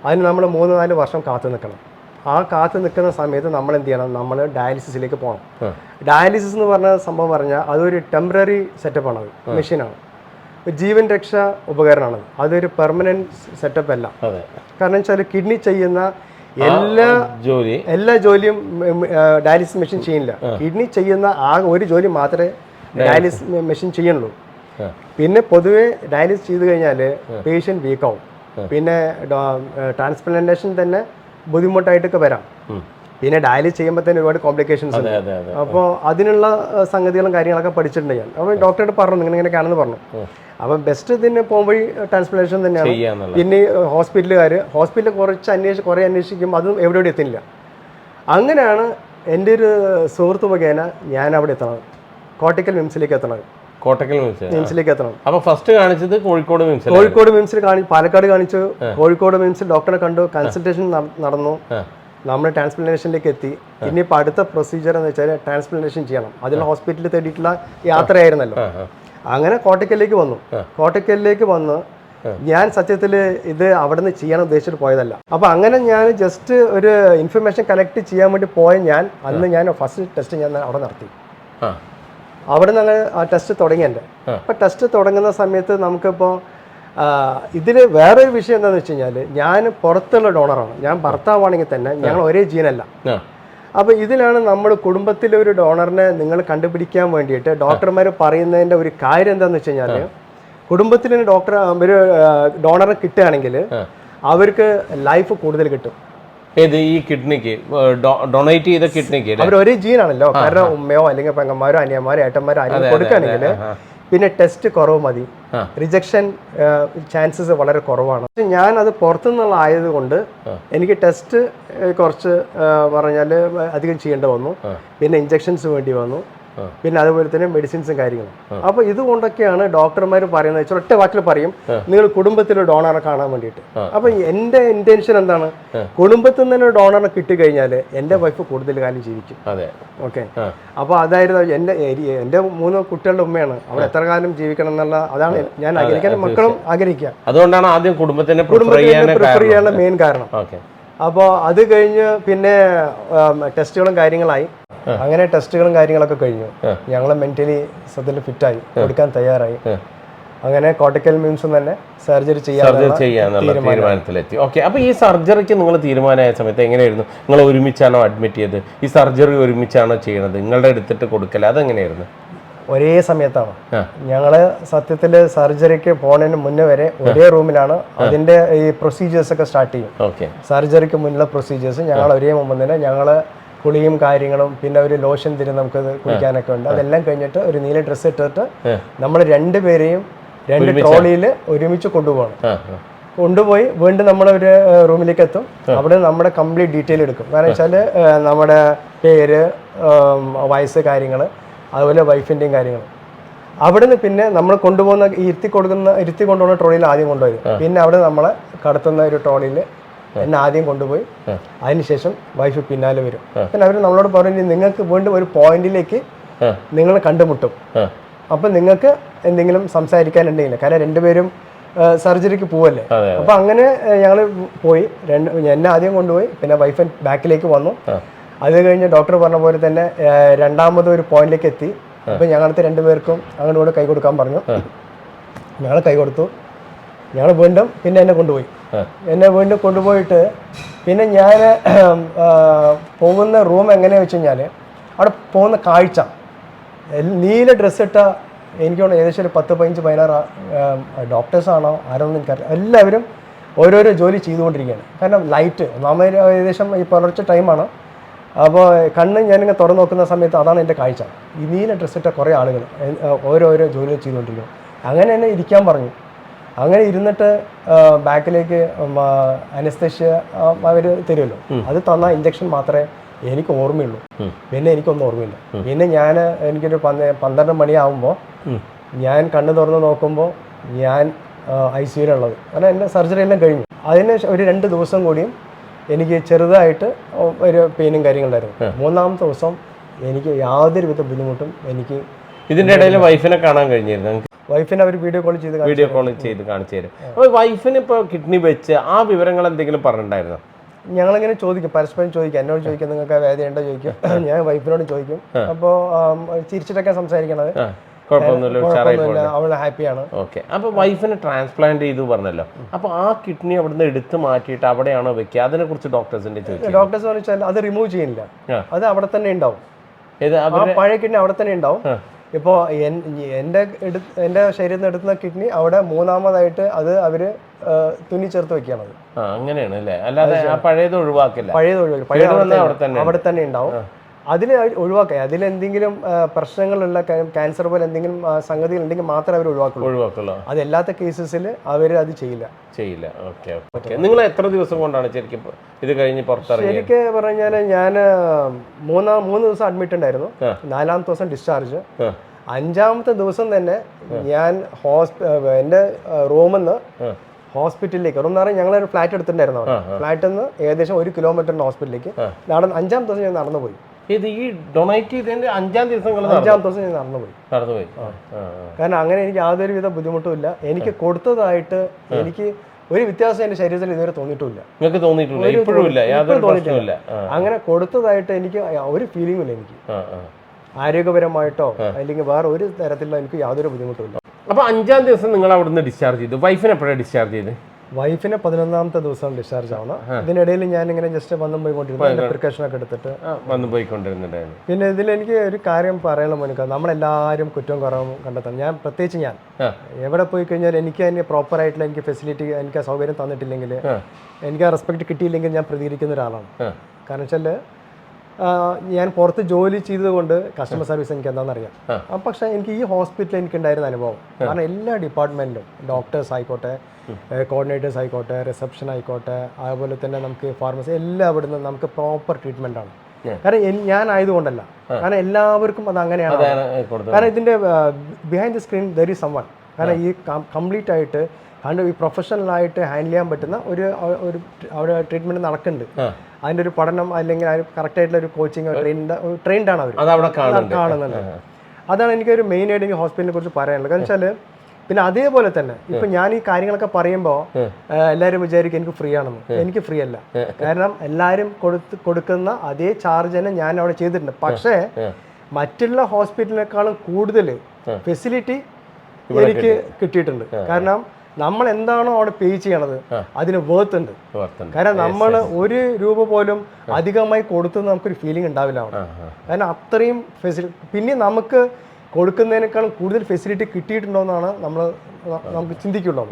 അതിന് നമ്മൾ മൂന്ന് നാല് വർഷം കാത്തു നിൽക്കണം. ആ കാത്തു നിൽക്കുന്ന സമയത്ത് നമ്മൾ എന്ത് ചെയ്യണം? നമ്മൾ ഡയാലിസിസിലേക്ക് പോകണം. ഡയാലിസിസ് എന്ന് പറഞ്ഞ സംഭവം പറഞ്ഞാൽ അതൊരു ടെമ്പററി സെറ്റപ്പാണ് അത് മെഷീനാണ്. ജീവൻ രക്ഷ ഉപകരണമാണ് അതൊരു പെർമനന്റ് സെറ്റപ്പ് അല്ല. കാരണം വെച്ചാൽ കിഡ്നി ചെയ്യുന്ന എല്ലാ ജോലി. എല്ലാ ജോലിയും ഡയാലിസിസ് മെഷീൻ ചെയ്യില്ല കിഡ്നി ചെയ്യുന്ന ആ ഒരു ജോലി മാത്രമേ ഡയാലിസിസ് മെഷീൻ ചെയ്യുള്ളൂ പിന്നെ പൊതുവെ ഡയാലിസിസ് ചെയ്ത് കഴിഞ്ഞാൽ പേഷ്യന്റ് വീക്കാവും പിന്നെ ട്രാൻസ്പ്ലാന്റേഷൻ തന്നെ ബുദ്ധിമുട്ടായിട്ടൊക്കെ വരാം. പിന്നെ ഡയാലിസ് ചെയ്യുമ്പോൾ തന്നെ ഒരുപാട് കോംപ്ലിക്കേഷൻസ് ഉണ്ട്. അപ്പോൾ അതിനുള്ള സംഗതികളും കാര്യങ്ങളൊക്കെ പഠിച്ചിട്ടുണ്ട് ഞാൻ. അപ്പോൾ ഡോക്ടറോട് പറഞ്ഞു ഇങ്ങനെ ഇങ്ങനെയൊക്കെയാണെന്ന് പറഞ്ഞു. അപ്പം ബെസ്റ്റ് ഇതിന് പോകുമ്പോൾ ട്രാൻസ്പ്ലാന്റേഷൻ തന്നെയാണ്. പിന്നെ ഹോസ്പിറ്റലുകാർ ഹോസ്പിറ്റലിൽ കുറച്ച് അന്വേഷിച്ച് കുറേ അന്വേഷിക്കും അതും എവിടെ എവിടെ എത്തുന്നില്ല അങ്ങനെയാണ് എന്റെ ഒരു സുഹൃത്ത് മുഖേന ഞാൻ അവിടെ എത്തണത്. കോട്ടയ്ക്കൽ മിംസിലേക്ക് എത്തണത്. കോട്ടക്കൽ മിംസ് മിംസിലേക്ക് എത്തണം. അപ്പൊ ഫസ്റ്റ് കാണിച്ചത് കോഴിക്കോട് മിംസ് കോഴിക്കോട് മിംസിൽ പാലക്കാട് കാണിച്ചു. കോഴിക്കോട് മിംസിൽ ഡോക്ടറെ കണ്ടു. കൺസൾട്ടേഷൻ നടന്നു. നമ്മൾ ട്രാൻസ്പ്ലാന്റേഷനിലേക്ക് എത്തി. ഇനിയിപ്പോൾ അടുത്ത പ്രൊസീജിയർ എന്ന് വെച്ചാൽ ട്രാൻസ്പ്ലാന്റേഷൻ ചെയ്യണം. അതിൽ ഹോസ്പിറ്റലിൽ തേടിയിട്ടുള്ള യാത്രയായിരുന്നല്ലോ. അങ്ങനെ കോട്ടയ്ക്കലിലേക്ക് വന്നു. കോട്ടയ്ക്കലിലേക്ക് വന്ന് ഞാൻ സത്യത്തിൽ ഇത് അവിടുന്ന് ചെയ്യാൻ ഉദ്ദേശിച്ചിട്ട് പോയതല്ല. അപ്പോൾ അങ്ങനെ ഞാൻ ജസ്റ്റ് ഒരു ഇൻഫർമേഷൻ കളക്ട് ചെയ്യാൻ വേണ്ടി പോയ ഞാൻ അന്ന് ഞാൻ ഫസ്റ്റ് ടെസ്റ്റ് ഞാൻ അവിടെ നടത്തി അവിടെ നിന്ന് അങ്ങനെ ആ ടെസ്റ്റ് തുടങ്ങി എന്റെ അപ്പോൾ ടെസ്റ്റ് തുടങ്ങുന്ന സമയത്ത് നമുക്കിപ്പോൾ ഇതിൽ വേറൊരു വിഷയം എന്താണെന്ന് വെച്ച് കഴിഞ്ഞാൽ ഞാൻ പുറത്തുള്ള ഡോണറാണ്. ഞാൻ ഭർത്താവാണെങ്കിൽ തന്നെ ഞങ്ങൾ ഒരേ ജീനല്ല. അപ്പോൾ ഇതിലാണ് നമ്മുടെ കുടുംബത്തിലെ ഒരു ഡോണറിനെ നിങ്ങൾ കണ്ടുപിടിക്കാൻ വേണ്ടിയിട്ട് ഡോക്ടർമാർ പറയുന്നതിന്റെ ഒരു കാര്യം എന്താണെന്ന് വെച്ച് കഴിഞ്ഞാൽ കുടുംബത്തിൽ ഡോക്ടർ ഒരു ഡോണറെ കിട്ടുകയാണെങ്കിൽ അവർക്ക് ലൈഫ് കൂടുതൽ കിട്ടും. ഏത് ഈ കിഡ്നിക്ക് ഡൊണേറ്റ് ചെയ്ത കിഡ്നിക്ക് അവർ ഒരേ ജീനാണല്ലോ. കാരണം ഉമ്മയോ അല്ലെങ്കിൽ പെങ്ങന്മാരോ അനിയന്മാരോ ഏട്ടന്മാരോ ആരെങ്കിലും കൊടുക്കുകയാണെങ്കിൽ പിന്നെ ടെസ്റ്റ് കുറവ് മതി. റിജക്ഷൻ ചാൻസസ് വളരെ കുറവാണ്. ഞാൻ അത് പുറത്തുനിന്നുള്ള ആയതുകൊണ്ട് എനിക്ക് ടെസ്റ്റ് കുറച്ച് പറഞ്ഞാൽ അധികം ചെയ്യേണ്ടി വന്നു. പിന്നെ ഇഞ്ചക്ഷൻസ് വേണ്ടി വന്നു. പിന്നെ അതുപോലെ തന്നെ മെഡിസിൻസും കാര്യങ്ങളും. അപ്പൊ ഇതുകൊണ്ടൊക്കെയാണ് ഡോക്ടർമാർ പറയുന്നത് വെച്ചാൽ ഒറ്റ വാക്കിൽ പറയും നിങ്ങൾ കുടുംബത്തിൽ ഡോണറെ കാണാൻ വേണ്ടിയിട്ട്. അപ്പൊ എന്റെ ഇന്റൻഷൻ എന്താണ്? കുടുംബത്തിൽ നിന്ന് ഡോണറെ കിട്ടിക്കഴിഞ്ഞാൽ എന്റെ വൈഫ് കൂടുതൽ കാലം ജീവിക്കും. ഓക്കെ അപ്പൊ അപ്പോൾ അതായിരുന്നു എന്റെ എന്റെ മൂന്ന് കുട്ടികളുടെ ഉമ്മയാണ്. അവർ എത്ര കാലം ജീവിക്കണം എന്നുള്ള അതാണ് ഞാൻ ആഗ്രഹിക്കാൻ മക്കളും ആഗ്രഹിക്കുക. അതുകൊണ്ടാണ് ആദ്യം കുടുംബത്തിനെ പ്രിഫർ ചെയ്യാനുള്ള മെയിൻ കാരണം. അപ്പോൾ അത് കഴിഞ്ഞ് പിന്നെ ടെസ്റ്റുകളും കാര്യങ്ങളായി. അങ്ങനെ ടെസ്റ്റുകളും കാര്യങ്ങളൊക്കെ കഴിഞ്ഞു. ഞങ്ങൾ മെന്റലി സത്യത്തിൽ ഫിറ്റായി. കൊടുക്കാൻ തയ്യാറായി. അങ്ങനെ കോട്ടക്കൽ മിംസും തന്നെ സർജറി സർജറി ചെയ്യാൻ ചെയ്യാന്നുള്ള തീരുമാനത്തിലെത്തി. ഓക്കെ അപ്പൊ ഈ സർജറിക്ക് നിങ്ങൾ തീരുമാനമായ സമയത്ത് എങ്ങനെയായിരുന്നു? നിങ്ങൾ ഒരുമിച്ചാണോ അഡ്മിറ്റ് ചെയ്ത്? ഈ സർജറി ഒരുമിച്ചാണോ ചെയ്യണത്? നിങ്ങളുടെ എടുത്തിട്ട് കൊടുക്കൽ അതെങ്ങനെയായിരുന്നു? ഒരേ സമയത്താണ്. ഞങ്ങൾ സത്യത്തിൽ സർജറിക്ക് പോണതിന് മുന്നേ വരെ ഒരേ റൂമിലാണ് അതിന്റെ ഈ പ്രൊസീജിയേഴ്സ് ഒക്കെ സ്റ്റാർട്ട് ചെയ്യും. സർജറിക്ക് മുന്നിലുള്ള പ്രൊസീജിയേഴ്സ് ഞങ്ങൾ ഒരേ മുമ്പ് തന്നെ ഞങ്ങൾ കുളിയും കാര്യങ്ങളും പിന്നെ ഒരു ലോഷൻ തിരി നമുക്ക് കുളിക്കാനൊക്കെ ഉണ്ട്. അതെല്ലാം കഴിഞ്ഞിട്ട് ഒരു നീല ഡ്രസ്സ് ഇട്ടിട്ട് നമ്മൾ രണ്ടുപേരെയും രണ്ട് ട്രോളിയിൽ ഒരുമിച്ച്? കൊണ്ടുപോകണം. കൊണ്ടുപോയി വീണ്ടും നമ്മൾ ഒരു റൂമിലേക്ക് എത്തും. അവിടെ നമ്മുടെ കംപ്ലീറ്റ് ഡീറ്റെയിൽ എടുക്കും. കാരണം വെച്ചാൽ നമ്മുടെ പേര് വയസ്സ് കാര്യങ്ങൾ അതുപോലെ വൈഫിന്റെയും കാര്യങ്ങൾ അവിടെ നിന്ന് പിന്നെ നമ്മൾ കൊണ്ടുപോകുന്ന ഈ ഇരുത്തി കൊടുക്കുന്ന ഇരുത്തി കൊണ്ടുപോകുന്ന ട്രോളിയിൽ ആദ്യം കൊണ്ടുവരും. പിന്നെ അവിടെ നമ്മളെ കടത്തുന്ന ഒരു ട്രോളിയിൽ എന്നെ ആദ്യം കൊണ്ടുപോയി. അതിനുശേഷം വൈഫ് പിന്നാലെ വരും. പിന്നെ അവർ നമ്മളോട് പറഞ്ഞു നിങ്ങൾക്ക് വീണ്ടും ഒരു പോയിന്റിലേക്ക്. നിങ്ങൾ കണ്ടുമുട്ടും. അപ്പം നിങ്ങൾക്ക് എന്തെങ്കിലും സംസാരിക്കാനുണ്ടെങ്കിൽ കാരണം രണ്ടുപേരും സർജറിക്ക് പോവല്ലേ? അപ്പൊ അങ്ങനെ ഞങ്ങൾ പോയി. രണ്ട് എന്നെ ആദ്യം കൊണ്ടുപോയി. പിന്നെ വൈഫ് ബാക്കിലേക്ക് വന്നു. അത് കഴിഞ്ഞ് ഡോക്ടർ പറഞ്ഞ പോലെ തന്നെ രണ്ടാമത് ഒരു പോയിന്റിലേക്ക് എത്തി. അപ്പൊ ഞങ്ങളത്തെ രണ്ടുപേർക്കും അങ്ങോട്ട് കൂടെ കൈ കൊടുക്കാൻ പറഞ്ഞു. ഞങ്ങൾ കൈ കൊടുത്തു. ഞങ്ങൾ വീണ്ടും പിന്നെ എന്നെ കൊണ്ടുപോയി. എന്നെ വീണ്ടും കൊണ്ടുപോയിട്ട് പിന്നെ ഞാൻ പോകുന്ന റൂം എങ്ങനെയാ വെച്ച് കഴിഞ്ഞാൽ അവിടെ പോകുന്ന കാഴ്ച. നീല ഡ്രസ്സ് ഇട്ട എനിക്ക് തോന്നുന്നു ഏകദേശം ഒരു പത്ത് പതിനഞ്ച് പതിനാറ് ഡോക്ടേഴ്സാണോ ആരോന്നും എനിക്കറിയാം എല്ലാവരും ഓരോരോ ജോലി ചെയ്തുകൊണ്ടിരിക്കുകയാണ്. കാരണം ലൈറ്റ് ഒന്നാമത് ഏകദേശം ഈ പുലർച്ചെ ടൈമാണ് അപ്പോൾ കണ്ണ് ഞാനിങ്ങനെ തുറന്നു നോക്കുന്ന സമയത്ത് അതാണ് എന്റെ കാഴ്ച. ഈ നീല ഡ്രസ്സിട്ട കുറേ ആളുകൾ ഓരോരോ ജോലി ചെയ്തുകൊണ്ടിരിക്കും അങ്ങനെ തന്നെ ഇരിക്കാൻ പറഞ്ഞു. അങ്ങനെ ഇരുന്നിട്ട് ബാക്കിലേക്ക് അനസ്തേഷ്യ അവർ തരുമല്ലോ. അത് തന്ന ഇഞ്ചക്ഷൻ മാത്രമേ എനിക്ക് ഓർമ്മയുള്ളൂ. പിന്നെ എനിക്കൊന്നും ഓർമ്മയില്ല. പിന്നെ ഞാൻ എനിക്കൊരു പന്ത് പന്ത്രണ്ട് മണിയാവുമ്പോൾ ഞാൻ കണ്ണ് തുറന്ന് നോക്കുമ്പോൾ ഞാൻ ഐ സിയുള്ളത് കാരണം എന്റെ സർജറി എല്ലാം കഴിഞ്ഞു. അതിന് ഒരു രണ്ട് ദിവസം കൂടിയും എനിക്ക് ചെറുതായിട്ട് ഒരു പെയിനും കാര്യങ്ങളുണ്ടായിരുന്നു. മൂന്നാമത്തെ ദിവസം എനിക്ക് യാതൊരുവിധ ബുദ്ധിമുട്ടും എനിക്ക് ഇതിന്റെ ഇടയിൽ വൈഫിനെ കാണാൻ കഴിഞ്ഞിരുന്നു. വൈഫിനെ അവർ വീഡിയോ കോൾ ചെയ്ത് കാണിച്ചു. വീഡിയോ കോൾ ചെയ്ത് കാണിച്ചു തരും. അപ്പോൾ വൈഫിന് ഇപ്പോൾ കിഡ്നി വെച്ച് ആ വിവരങ്ങൾ എന്തെങ്കിലും പറഞ്ഞിട്ടുണ്ടായിരുന്നോ? ഞങ്ങളിങ്ങനെ ചോദിക്കും. പരസ്പരം ചോദിക്കും. എന്നോട് ചോദിക്കും. നിങ്ങൾക്ക് വേദനയുണ്ടോ? ചോദിക്കും. ഞാൻ വൈഫിനോട് ചോദിക്കും. അപ്പോൾ ചിരിച്ചിട്ടൊക്കെ സംസാരിക്കണത്. കുഴപ്പമൊന്നുമില്ല അവൾ ഹാപ്പിയാണ്. ഓക്കെ. അപ്പോൾ വൈഫിനെ ട്രാൻസ്പ്ലാന്റ് ചെയ്തു പറഞ്ഞല്ലോ. അപ്പൊ ആ കിഡ്നി അവിടുന്ന് എടുത്തു മാറ്റിയിട്ട് അവിടെയാണോ വെക്കുക? അതിനെ കുറിച്ച് ഡോക്ടേഴ്സിന്റെ ചോദിച്ചു ഡോക്ടേഴ്സ് പറഞ്ഞാൽ അത് റിമൂവ് ചെയ്യുന്നില്ല അത് അവിടെ തന്നെ ഉണ്ടാവും. പഴയ കിഡ്നി അവിടെ തന്നെ ഉണ്ടാവും. ഇപ്പോൾ എന്റെ എന്റെ ശരീരത്തിൽ നിന്ന് എടുക്കുന്ന കിഡ്നി അവിടെ മൂന്നാമതായിട്ട് അത് അവർ തുന്നി ചേർത്ത് വെക്കുകയാണത് അങ്ങനെയാണ് അല്ലേ? അല്ലാതെ പഴയത് ഒഴിവാക്കില്ല. പഴയത് ഒഴിവാക്കി പഴയ കേട് വന്നത് അവിടെ അവിടെ തന്നെ അവിടെ തന്നെ ഉണ്ടാവും. അതിൽ ഒഴിവാക്കുക അതിലെന്തെങ്കിലും പ്രശ്നങ്ങളുള്ള ക്യാൻസർ പോലെ എന്തെങ്കിലും സംഗതികൾ ഉണ്ടെങ്കിൽ മാത്രമേ അവർ ഒഴിവാക്കുള്ളൂ. ഒഴിവാക്കുള്ളൂ. അതല്ലാത്ത കേസസിൽ അവർ അത് ചെയ്യില്ല. ചെയ്യില്ല. Okay okay. നിങ്ങൾ എത്ര ദിവസം കൊണ്ടാണ് ശരിക്കും ഇത് കഴിഞ്ഞ് പുറത്തിറങ്ങിയത്? ശരിക്ക് പറഞ്ഞാൽ ഞാൻ മൂന്നാം മൂന്ന് ദിവസം അഡ്മിറ്റ് ഉണ്ടായിരുന്നു. നാലാമത്തെ ദിവസം ഡിസ്ചാർജ് അഞ്ചാമത്തെ ദിവസം തന്നെ ഞാൻ ഹോസ്പി എന്റെ റൂമിൽ നിന്ന് ഹോസ്പിറ്റലിലേക്ക് റൂം എന്ന് പറഞ്ഞാൽ ഞങ്ങളൊരു ഫ്ലാറ്റ് എടുത്തിട്ടുണ്ടായിരുന്നു ഫ്ലാറ്റിൽ നിന്ന് ഏകദേശം ഒരു കിലോമീറ്ററിന് ഹോസ്പിറ്റലിലേക്ക്. നടന്ന് അഞ്ചാം ദിവസം ഞാൻ നടന്നു പോയി ഇത് ഈ ഡൊണേറ്റ് ചെയ്തതിന്റെ അഞ്ചാം ദിവസം അഞ്ചാം ദിവസം ഞാൻ നടന്നുപോയി. നടന്നുപോയി. കാരണം അങ്ങനെ എനിക്ക് യാതൊരു വിധ ഇല്ല എനിക്ക് കൊടുത്തതായിട്ട് എനിക്ക് ഒരു വ്യത്യാസം എന്റെ ശരീരത്തിൽ ഇതുവരെ തോന്നിയിട്ടില്ല. നിങ്ങൾക്ക് തോന്നിയിട്ടില്ല. അങ്ങനെ കൊടുത്തതായിട്ട് എനിക്ക് ഒരു ഫീലിംഗും ഇല്ല എനിക്ക്. ആരോഗ്യപരമായിട്ടോ അല്ലെങ്കിൽ വേറെ ഒരു തരത്തിലുള്ള എനിക്ക് യാതൊരു ബുദ്ധിമുട്ടുമില്ല. അപ്പൊ അഞ്ചാം ദിവസം നിങ്ങൾ അവിടുന്ന് ഡിസ്ചാർജ് ചെയ്തു. വൈഫിനെ എപ്പോഴാണ് ഡിസ്ചാർജ് ചെയ്ത് വൈഫിനെ പതിനൊന്നാമത്തെ ദിവസം ഡിസ്ചാർജ് ആവണം ഇതിനിടയിൽ ഞാൻ ഇങ്ങനെ ജസ്റ്റ് വന്നും പോയിക്കൊണ്ടിരുന്നു പ്രിക്കോഷൻ ഒക്കെ എടുത്തിട്ട്. വന്നു പോയിക്കൊണ്ടിരുന്നുണ്ടായിരുന്നു പിന്നെ ഇതിൽ എനിക്ക് ഒരു കാര്യം പറയണം മോനിക്ക. നമ്മളെല്ലാവരും കുറ്റവും കുറവും കണ്ടെത്തണം. ഞാൻ പ്രത്യേകിച്ച് ഞാൻ. എവിടെ പോയി കഴിഞ്ഞാൽ എനിക്ക് അതിന് പ്രോപ്പർ ആയിട്ടുള്ള എനിക്ക് ഫെസിലിറ്റി എനിക്ക് ആ സൗകര്യം തന്നിട്ടില്ലെങ്കിൽ എനിക്ക് ആ റെസ്പെക്ട് കിട്ടിയില്ലെങ്കിൽ ഞാൻ പ്രതികരിക്കുന്ന ഒരാളാണ്. കാരണം വെച്ചാൽ ഞാൻ പുറത്ത് ജോലി ചെയ്തതുകൊണ്ട് കസ്റ്റമർ സർവീസ് എനിക്ക് എന്താണെന്നറിയാം. പക്ഷേ എനിക്ക് ഈ ഹോസ്പിറ്റലിൽ എനിക്ക് ഉണ്ടായിരുന്ന അനുഭവം. കാരണം എല്ലാ ഡിപ്പാർട്ട്മെന്റിലും ഡോക്ടേഴ്സ് ആയിക്കോട്ടെ കോർഡിനേറ്റേഴ്സ് ആയിക്കോട്ടെ റിസപ്ഷൻ ആയിക്കോട്ടെ അതുപോലെ തന്നെ നമുക്ക് ഫാർമസി എല്ലാം അവിടുന്ന് നമുക്ക് പ്രോപ്പർ ട്രീറ്റ്മെന്റ് ആണ്. കാരണം ഞാൻ ആയതുകൊണ്ടല്ല. കാരണം എല്ലാവർക്കും അത് അങ്ങനെയാണ്. കാരണം ഇതിന്റെ behind the screen there is someone കാരണം ഈ കംപ്ലീറ്റ് ആയിട്ട് കണ്ട് ഈ പ്രൊഫഷണൽ ആയിട്ട് ഹാൻഡിൽ ചെയ്യാൻ പറ്റുന്ന ഒരു ഒരു അവിടെ ട്രീറ്റ്മെന്റ് നടക്കുന്നുണ്ട്. അതിന്റെ ഒരു പഠനം അല്ലെങ്കിൽ കറക്റ്റ് ആയിട്ടുള്ള ഒരു കോച്ചിങ് ട്രെയിൻഡ് ആണ് അവർ കാണുന്നത് കാണുന്നുണ്ട്. അതാണ് എനിക്കൊരു മെയിൻ ആയിട്ട് എനിക്ക് ഹോസ്പിറ്റലിനെ കുറിച്ച് പറയാനുള്ളത്. കാരണം വെച്ചാൽ പിന്നെ അതേപോലെ തന്നെ ഇപ്പൊ ഞാൻ ഈ കാര്യങ്ങളൊക്കെ പറയുമ്പോൾ എല്ലാവരും വിചാരിക്കും എനിക്ക് ഫ്രീ ആണെന്ന്. എനിക്ക് ഫ്രീ അല്ല. കാരണം എല്ലാവരും കൊടുത്ത് കൊടുക്കുന്ന അതേ ചാർജ് തന്നെ ഞാൻ അവിടെ ചെയ്തിട്ടുണ്ട്. പക്ഷേ മറ്റുള്ള ഹോസ്പിറ്റലിനേക്കാളും കൂടുതൽ ഫെസിലിറ്റി എനിക്ക് കിട്ടിയിട്ടുണ്ട്. കാരണം നമ്മൾ എന്താണോ അവിടെ പേ ചെയ്യണത് അതിന് വേർത്ത് ഉണ്ട്. കാരണം നമ്മൾ ഒരു രൂപ പോലും അധികമായി കൊടുത്തെന്ന് നമുക്കൊരു ഫീലിംഗ് ഉണ്ടാവില്ല അവിടെ. കാരണം അത്രയും ഫെസിലിറ്റി പിന്നെ നമുക്ക് കൊടുക്കുന്നതിനേക്കാളും കൂടുതൽ ഫെസിലിറ്റി കിട്ടിയിട്ടുണ്ടോന്നാണ് നമ്മൾ നമുക്ക് ചിന്തിക്കുള്ളൂ.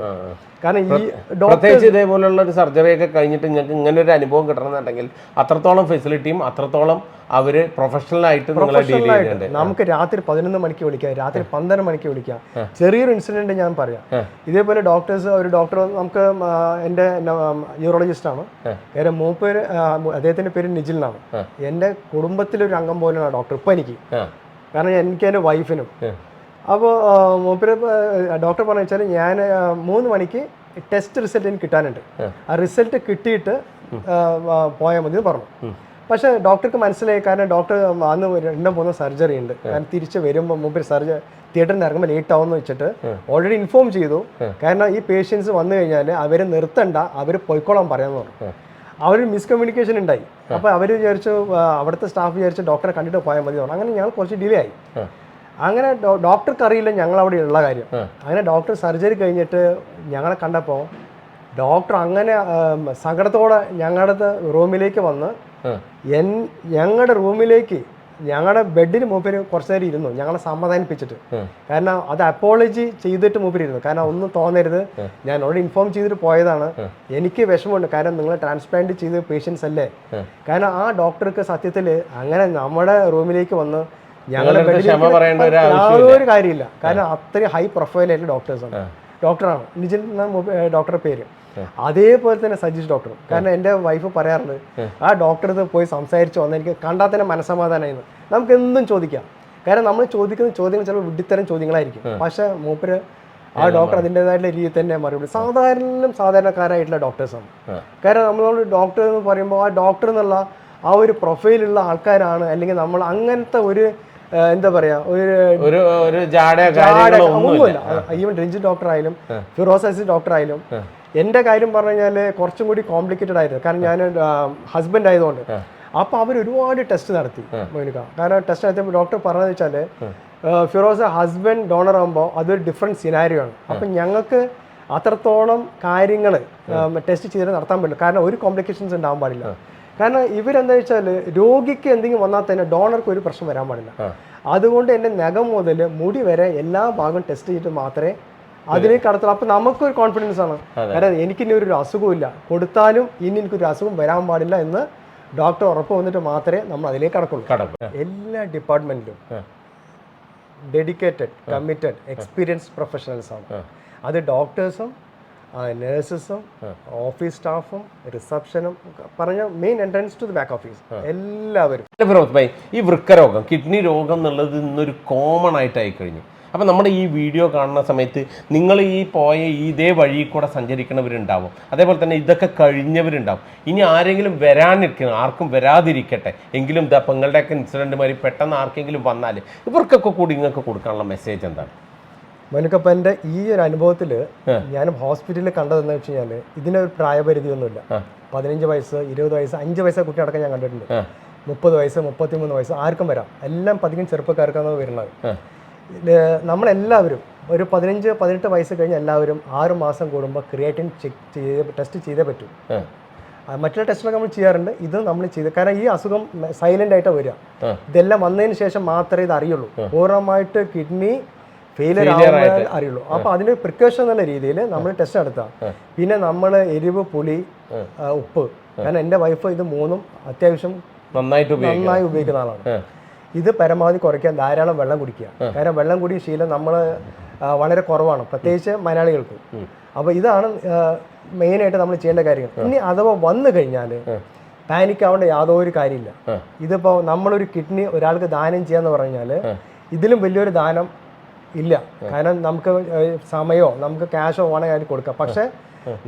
കാരണം ഈ ഡോക്ടർ പ്രത്യേകിച്ച് ഇതേപോലുള്ള ഒരു സർജറി ഒക്കെ കഴിഞ്ഞിട്ട് ഞങ്ങൾക്ക് ഇങ്ങനെ ഒരു അനുഭവം കിട്ടണമെന്നുണ്ടെങ്കിൽ അത്രത്തോളം ഫെസിലിറ്റിയും അത്രത്തോളം അവർ പ്രൊഫഷണൽ ആയിട്ട് നമുക്ക് രാത്രി പതിനൊന്ന് മണിക്ക് വിളിക്കാം രാത്രി പന്ത്രണ്ട് മണിക്ക് വിളിക്കാം. ചെറിയൊരു ഇൻസിഡന്റ് ഞാൻ പറയാം. ഇതേപോലെ ഡോക്ടേഴ്സ് ഒരു ഡോക്ടർ നമുക്ക് എന്റെ എന്റെ യൂറോളജിസ്റ്റ് ആണ്. എന്റെ മൂപ്പേര് അദ്ദേഹത്തിന്റെ പേര് നിജിൽ എന്നാണ്. എന്റെ കുടുംബത്തിലൊരു അംഗം പോലെയാണ് ഡോക്ടർ ഇപ്പൊ എനിക്ക്. കാരണം എനിക്ക് എന്റെ വൈഫിനും അപ്പോൾ മൂപ്പര് ഡോക്ടർ പറഞ്ഞു വെച്ചാൽ ഞാൻ മൂന്ന് മണിക്ക് ടെസ്റ്റ് റിസൾട്ട് എനിക്ക് കിട്ടാനുണ്ട്. ആ റിസൾട്ട് കിട്ടിയിട്ട് പോയാൽ മതി എന്ന് പറഞ്ഞു. പക്ഷേ ഡോക്ടർക്ക് മനസ്സിലായി. കാരണം ഡോക്ടർ അന്ന് രണ്ടോ മൂന്നോ സർജറി ഉണ്ട്. കാരണം തിരിച്ച് വരുമ്പോൾ മൂപ്പര് സർജറി തിയേറ്ററിൽ ഇറങ്ങുമ്പോൾ ലേറ്റ് ആവുമെന്ന് വെച്ചിട്ട് ഓൾറെഡി ഇൻഫോം ചെയ്തു. കാരണം ഈ പേഷ്യൻസ് വന്നു കഴിഞ്ഞാൽ അവരെ നിർത്തണ്ട അവർ പൊയ്ക്കോളാൻ പറയാമെന്ന് പറഞ്ഞു. അവർ മിസ്കമ്മ്യൂണിക്കേഷൻ ഉണ്ടായി. അപ്പോൾ അവർ വിചാരിച്ചു ആ, അവിടുത്തെ സ്റ്റാഫ് വിചാരിച്ചു ഡോക്ടറെ കണ്ടിട്ട് പോയാൽ മതി അങ്ങനെ ഞങ്ങൾ കുറച്ച് ഡിലേ ആയി. അങ്ങനെ ഡോക്ടർക്ക് അറിയില്ല ഞങ്ങൾ അവിടെ ഉള്ള കാര്യം. അങ്ങനെ ഡോക്ടർ സർജറി കഴിഞ്ഞിട്ട് ഞങ്ങളെ കണ്ടപ്പോൾ ഡോക്ടർ അങ്ങനെ സങ്കടത്തോടെ ഞങ്ങളുടെ റൂമിലേക്ക് വന്ന് എൻ ഞങ്ങളുടെ റൂമിലേക്ക് ഞങ്ങളുടെ ബെഡിന് മൂപ്പര് കുറച്ചു നേരം ഇരുന്നു. ഞങ്ങളെ സമാധാനിപ്പിച്ചിട്ട്. കാരണം അത് അപ്പോളജി ചെയ്തിട്ട് മൂപ്പര് ഇരുന്നു കാരണം ഒന്നും തോന്നരുത്. ഞാൻ ഓൾറെഡി ഇൻഫോം ചെയ്തിട്ട് പോയതാണ്. എനിക്ക് വിഷമമുണ്ട്. കാരണം നിങ്ങൾ ട്രാൻസ്പ്ലാന്റ് ചെയ്ത പേഷ്യൻസ് അല്ലേ? കാരണം ആ ഡോക്ടർക്ക് സത്യത്തിൽ അങ്ങനെ നമ്മുടെ റൂമിലേക്ക് വന്ന് ഞങ്ങളുടെ ബെഡിൽ യാതൊരു കാര്യമില്ല. കാരണം അത്രയും ഹൈ പ്രൊഫൈൽ ആയിട്ടുള്ള ഡോക്ടേഴ്സാണ് ഡോക്ടറാണ് നിജിൽ ഡോക്ടറുടെ പേര്? അതേപോലെ തന്നെ സജീഷ് ഡോക്ടർ കാരണം എന്റെ വൈഫ് പറയാറുണ്ട് ആ ഡോക്ടറെ പോയി സംസാരിച്ച് വന്ന എനിക്ക് കണ്ടാൽ തന്നെ മനസ്സമാധാനമായിരുന്നു നമുക്ക് എന്തും ചോദിക്കാം. കാരണം നമ്മൾ ചോദിക്കുന്ന ചോദ്യങ്ങൾ ചിലപ്പോൾ വിഡിത്തരം ചോദ്യങ്ങളായിരിക്കും. പക്ഷെ മൂപ്പര് ആ ഡോക്ടർ അതിന്റെതായിട്ടുള്ള രീതിയിൽ തന്നെ മറുപടി സാധാരണ സാധാരണക്കാരായിട്ടുള്ള ഡോക്ടേഴ്സാണ്. കാരണം നമ്മൾ ഡോക്ടർ എന്ന് പറയുമ്പോൾ ആ ഡോക്ടർ എന്നുള്ള ആ ഒരു പ്രൊഫൈലുള്ള ആൾക്കാരാണ്. അല്ലെങ്കിൽ നമ്മൾ അങ്ങനത്തെ ഒരു എന്താ പറയാ ഒരു ഒന്നുമില്ല. ഒന്നുമില്ല. ഈവൻ രഞ്ജിത്ത് ഡോക്ടർ ആയാലും ഫിറോസ് അസീസ് ഡോക്ടർ ആയാലും എന്റെ കാര്യം പറഞ്ഞു കഴിഞ്ഞാൽ കുറച്ചും കൂടി കോംപ്ലിക്കേറ്റഡ് ആയിരുന്നു. കാരണം ഞാൻ ഹസ്ബൻഡ് ആയതുകൊണ്ട്. അപ്പോൾ അവർ ഒരുപാട് ടെസ്റ്റ് നടത്തി മോനിക്ക. കാരണം ടെസ്റ്റ് നടത്തിയപ്പോൾ ഡോക്ടർ പറഞ്ഞതെന്ന് വെച്ചാൽ ഫിറോസ് ഹസ്ബൻഡ് ഡോണർ ആകുമ്പോൾ അതൊരു ഡിഫറെന്റ് സിനാരിയോ ആണ്. അപ്പം ഞങ്ങൾക്ക് അത്രത്തോളം കാര്യങ്ങൾ ടെസ്റ്റ് ചെയ്തിട്ട് നടത്താൻ പറ്റില്ല. കാരണം ഒരു കോംപ്ലിക്കേഷൻസ് ഉണ്ടാവാൻ പാടില്ല. കാരണം ഇവരെന്താ വെച്ചാൽ രോഗിക്ക് എന്തെങ്കിലും വന്നാൽ തന്നെ ഡോണർക്ക് ഒരു പ്രശ്നം വരാൻ പാടില്ല. അതുകൊണ്ട് എന്റെ നഖം മുതൽ മുടി വരെ എല്ലാ ഭാഗവും ടെസ്റ്റ് ചെയ്തിട്ട് മാത്രമേ അതിലേക്ക് കടത്തുള്ളൂ അപ്പൊ നമുക്കൊരു കോൺഫിഡൻസ് ആണ്. അതായത് എനിക്ക് ഇനി ഒരു അസുഖമില്ല കൊടുത്താലും ഇനി എനിക്കൊരു അസുഖം വരാൻ പാടില്ല എന്ന് ഡോക്ടർ ഉറപ്പ് വന്നിട്ട് മാത്രമേ നമ്മൾ അതിലേക്ക് കടക്കുള്ളൂ. എല്ലാ ഡിപ്പാർട്ട്മെന്റിലും ഡെഡിക്കേറ്റഡ് കമ്മിറ്റഡ് എക്സ്പീരിയൻസ് പ്രൊഫഷണൽസ് ആണ്. അത് ഡോക്ടേഴ്സും നേഴ്സസും ഓഫീസ് സ്റ്റാഫും റിസപ്ഷനും പറഞ്ഞ main entrance to the back office എല്ലാവരും. ഈ വൃക്ക രോഗം ഈ വൃക്കരോഗം കിഡ്നി രോഗം എന്നുള്ളത് ഇന്നൊരു കോമൺ ആയിട്ടായി കഴിഞ്ഞു. അപ്പോൾ നമ്മുടെ ഈ വീഡിയോ കാണുന്ന സമയത്ത് നിങ്ങൾ ഈ പോയ ഇതേ വഴി കൂടെ സഞ്ചരിക്കുന്നവരുണ്ടാവും അതേപോലെ തന്നെ ഇതൊക്കെ കഴിഞ്ഞവരുണ്ടാവും. ഇനി ആരെങ്കിലും വരാനിരിക്കണം ആർക്കും വരാതിരിക്കട്ടെ. എങ്കിലും ഇതാ പെങ്ങളുടെയൊക്കെ നിങ്ങളുടെയൊക്കെ ഇൻസിഡന്റ് മാതിരി പെട്ടെന്ന് ആർക്കെങ്കിലും വന്നാൽ ഇവർക്കൊക്കെ കൂടി നിങ്ങൾക്ക് കൊടുക്കാനുള്ള മെസ്സേജ് എന്താണ്? മനുക്കപ്പന്റെ ഈ ഒരു അനുഭവത്തിൽ ഞാൻ ഹോസ്പിറ്റലിൽ കണ്ടതെന്ന് വെച്ച് കഴിഞ്ഞാൽ ഇതിനൊരു പ്രായപരിധിയൊന്നുമില്ല. ഒന്നുമില്ല പതിനഞ്ച് വയസ്സ് ഇരുപത് വയസ്സ് അഞ്ച് വയസ്സ് കുട്ടി അടക്കം ഞാൻ കണ്ടിട്ടുണ്ട്. മുപ്പത് വയസ്സ് മുപ്പത്തിമൂന്ന് വയസ്സ് ആർക്കും വരാം. എല്ലാം പതിക്കും ചെറുപ്പക്കാർക്കാണ് വരുന്നത്. നമ്മളെല്ലാവരും ഒരു പതിനഞ്ച് പതിനെട്ട് വയസ്സ് കഴിഞ്ഞ് എല്ലാവരും ആറ് മാസം കൂടുമ്പോൾ ക്രിയേറ്റിൻ ചെക്ക് ചെയ്ത് ടെസ്റ്റ് ചെയ്തേ പറ്റൂ. മറ്റുള്ള ടെസ്റ്റിലൊക്കെ നമ്മൾ ചെയ്യാറുണ്ട്. ഇത് നമ്മൾ ചെയ്ത് കാരണം ഈ അസുഖം സൈലന്റ് ആയിട്ട് വരിക. ഇതെല്ലാം വന്നതിന് ശേഷം മാത്രമേ ഇത് അറിയുള്ളൂ. പൂർണമായിട്ട് കിഡ്നി ഫെയിലിയർ അറിയുള്ളൂ. അപ്പോൾ അതിന് പ്രിക്കോഷൻ എന്നുള്ള രീതിയിൽ നമ്മൾ ടെസ്റ്റ് നടത്താം പിന്നെ നമ്മൾ എരിവ് പുളി ഉപ്പ്. കാരണം എന്റെ വൈഫ് ഇത് മൂന്നും അത്യാവശ്യം നന്നായിട്ട് നന്നായി ഉപയോഗിക്കുന്ന ആളാണ്. ഇത് പരമാവധി കുറയ്ക്കാൻ ധാരാളം വെള്ളം കുടിക്കുക. കാരണം വെള്ളം കുടി ശീലം നമ്മൾ വളരെ കുറവാണ്. പ്രത്യേകിച്ച് മലയാളികൾക്ക്. അപ്പോൾ ഇതാണ് മെയിനായിട്ട് നമ്മൾ ചെയ്യേണ്ട കാര്യങ്ങൾ. ഇനി അഥവാ വന്നു കഴിഞ്ഞാൽ പാനിക് ആവേണ്ട യാതൊരു കാര്യമില്ല. ഇതിപ്പോ ഇതിപ്പോൾ നമ്മളൊരു കിഡ്നി ഒരാൾക്ക് ദാനം ചെയ്യാന്ന് പറഞ്ഞാൽ ഇതിലും വലിയൊരു ദാനം ഇല്ല. കാരണം നമുക്ക് സമയോ സമയമോ നമുക്ക് ക്യാഷോ വേണമെങ്കിൽ കൊടുക്കാം. പക്ഷേ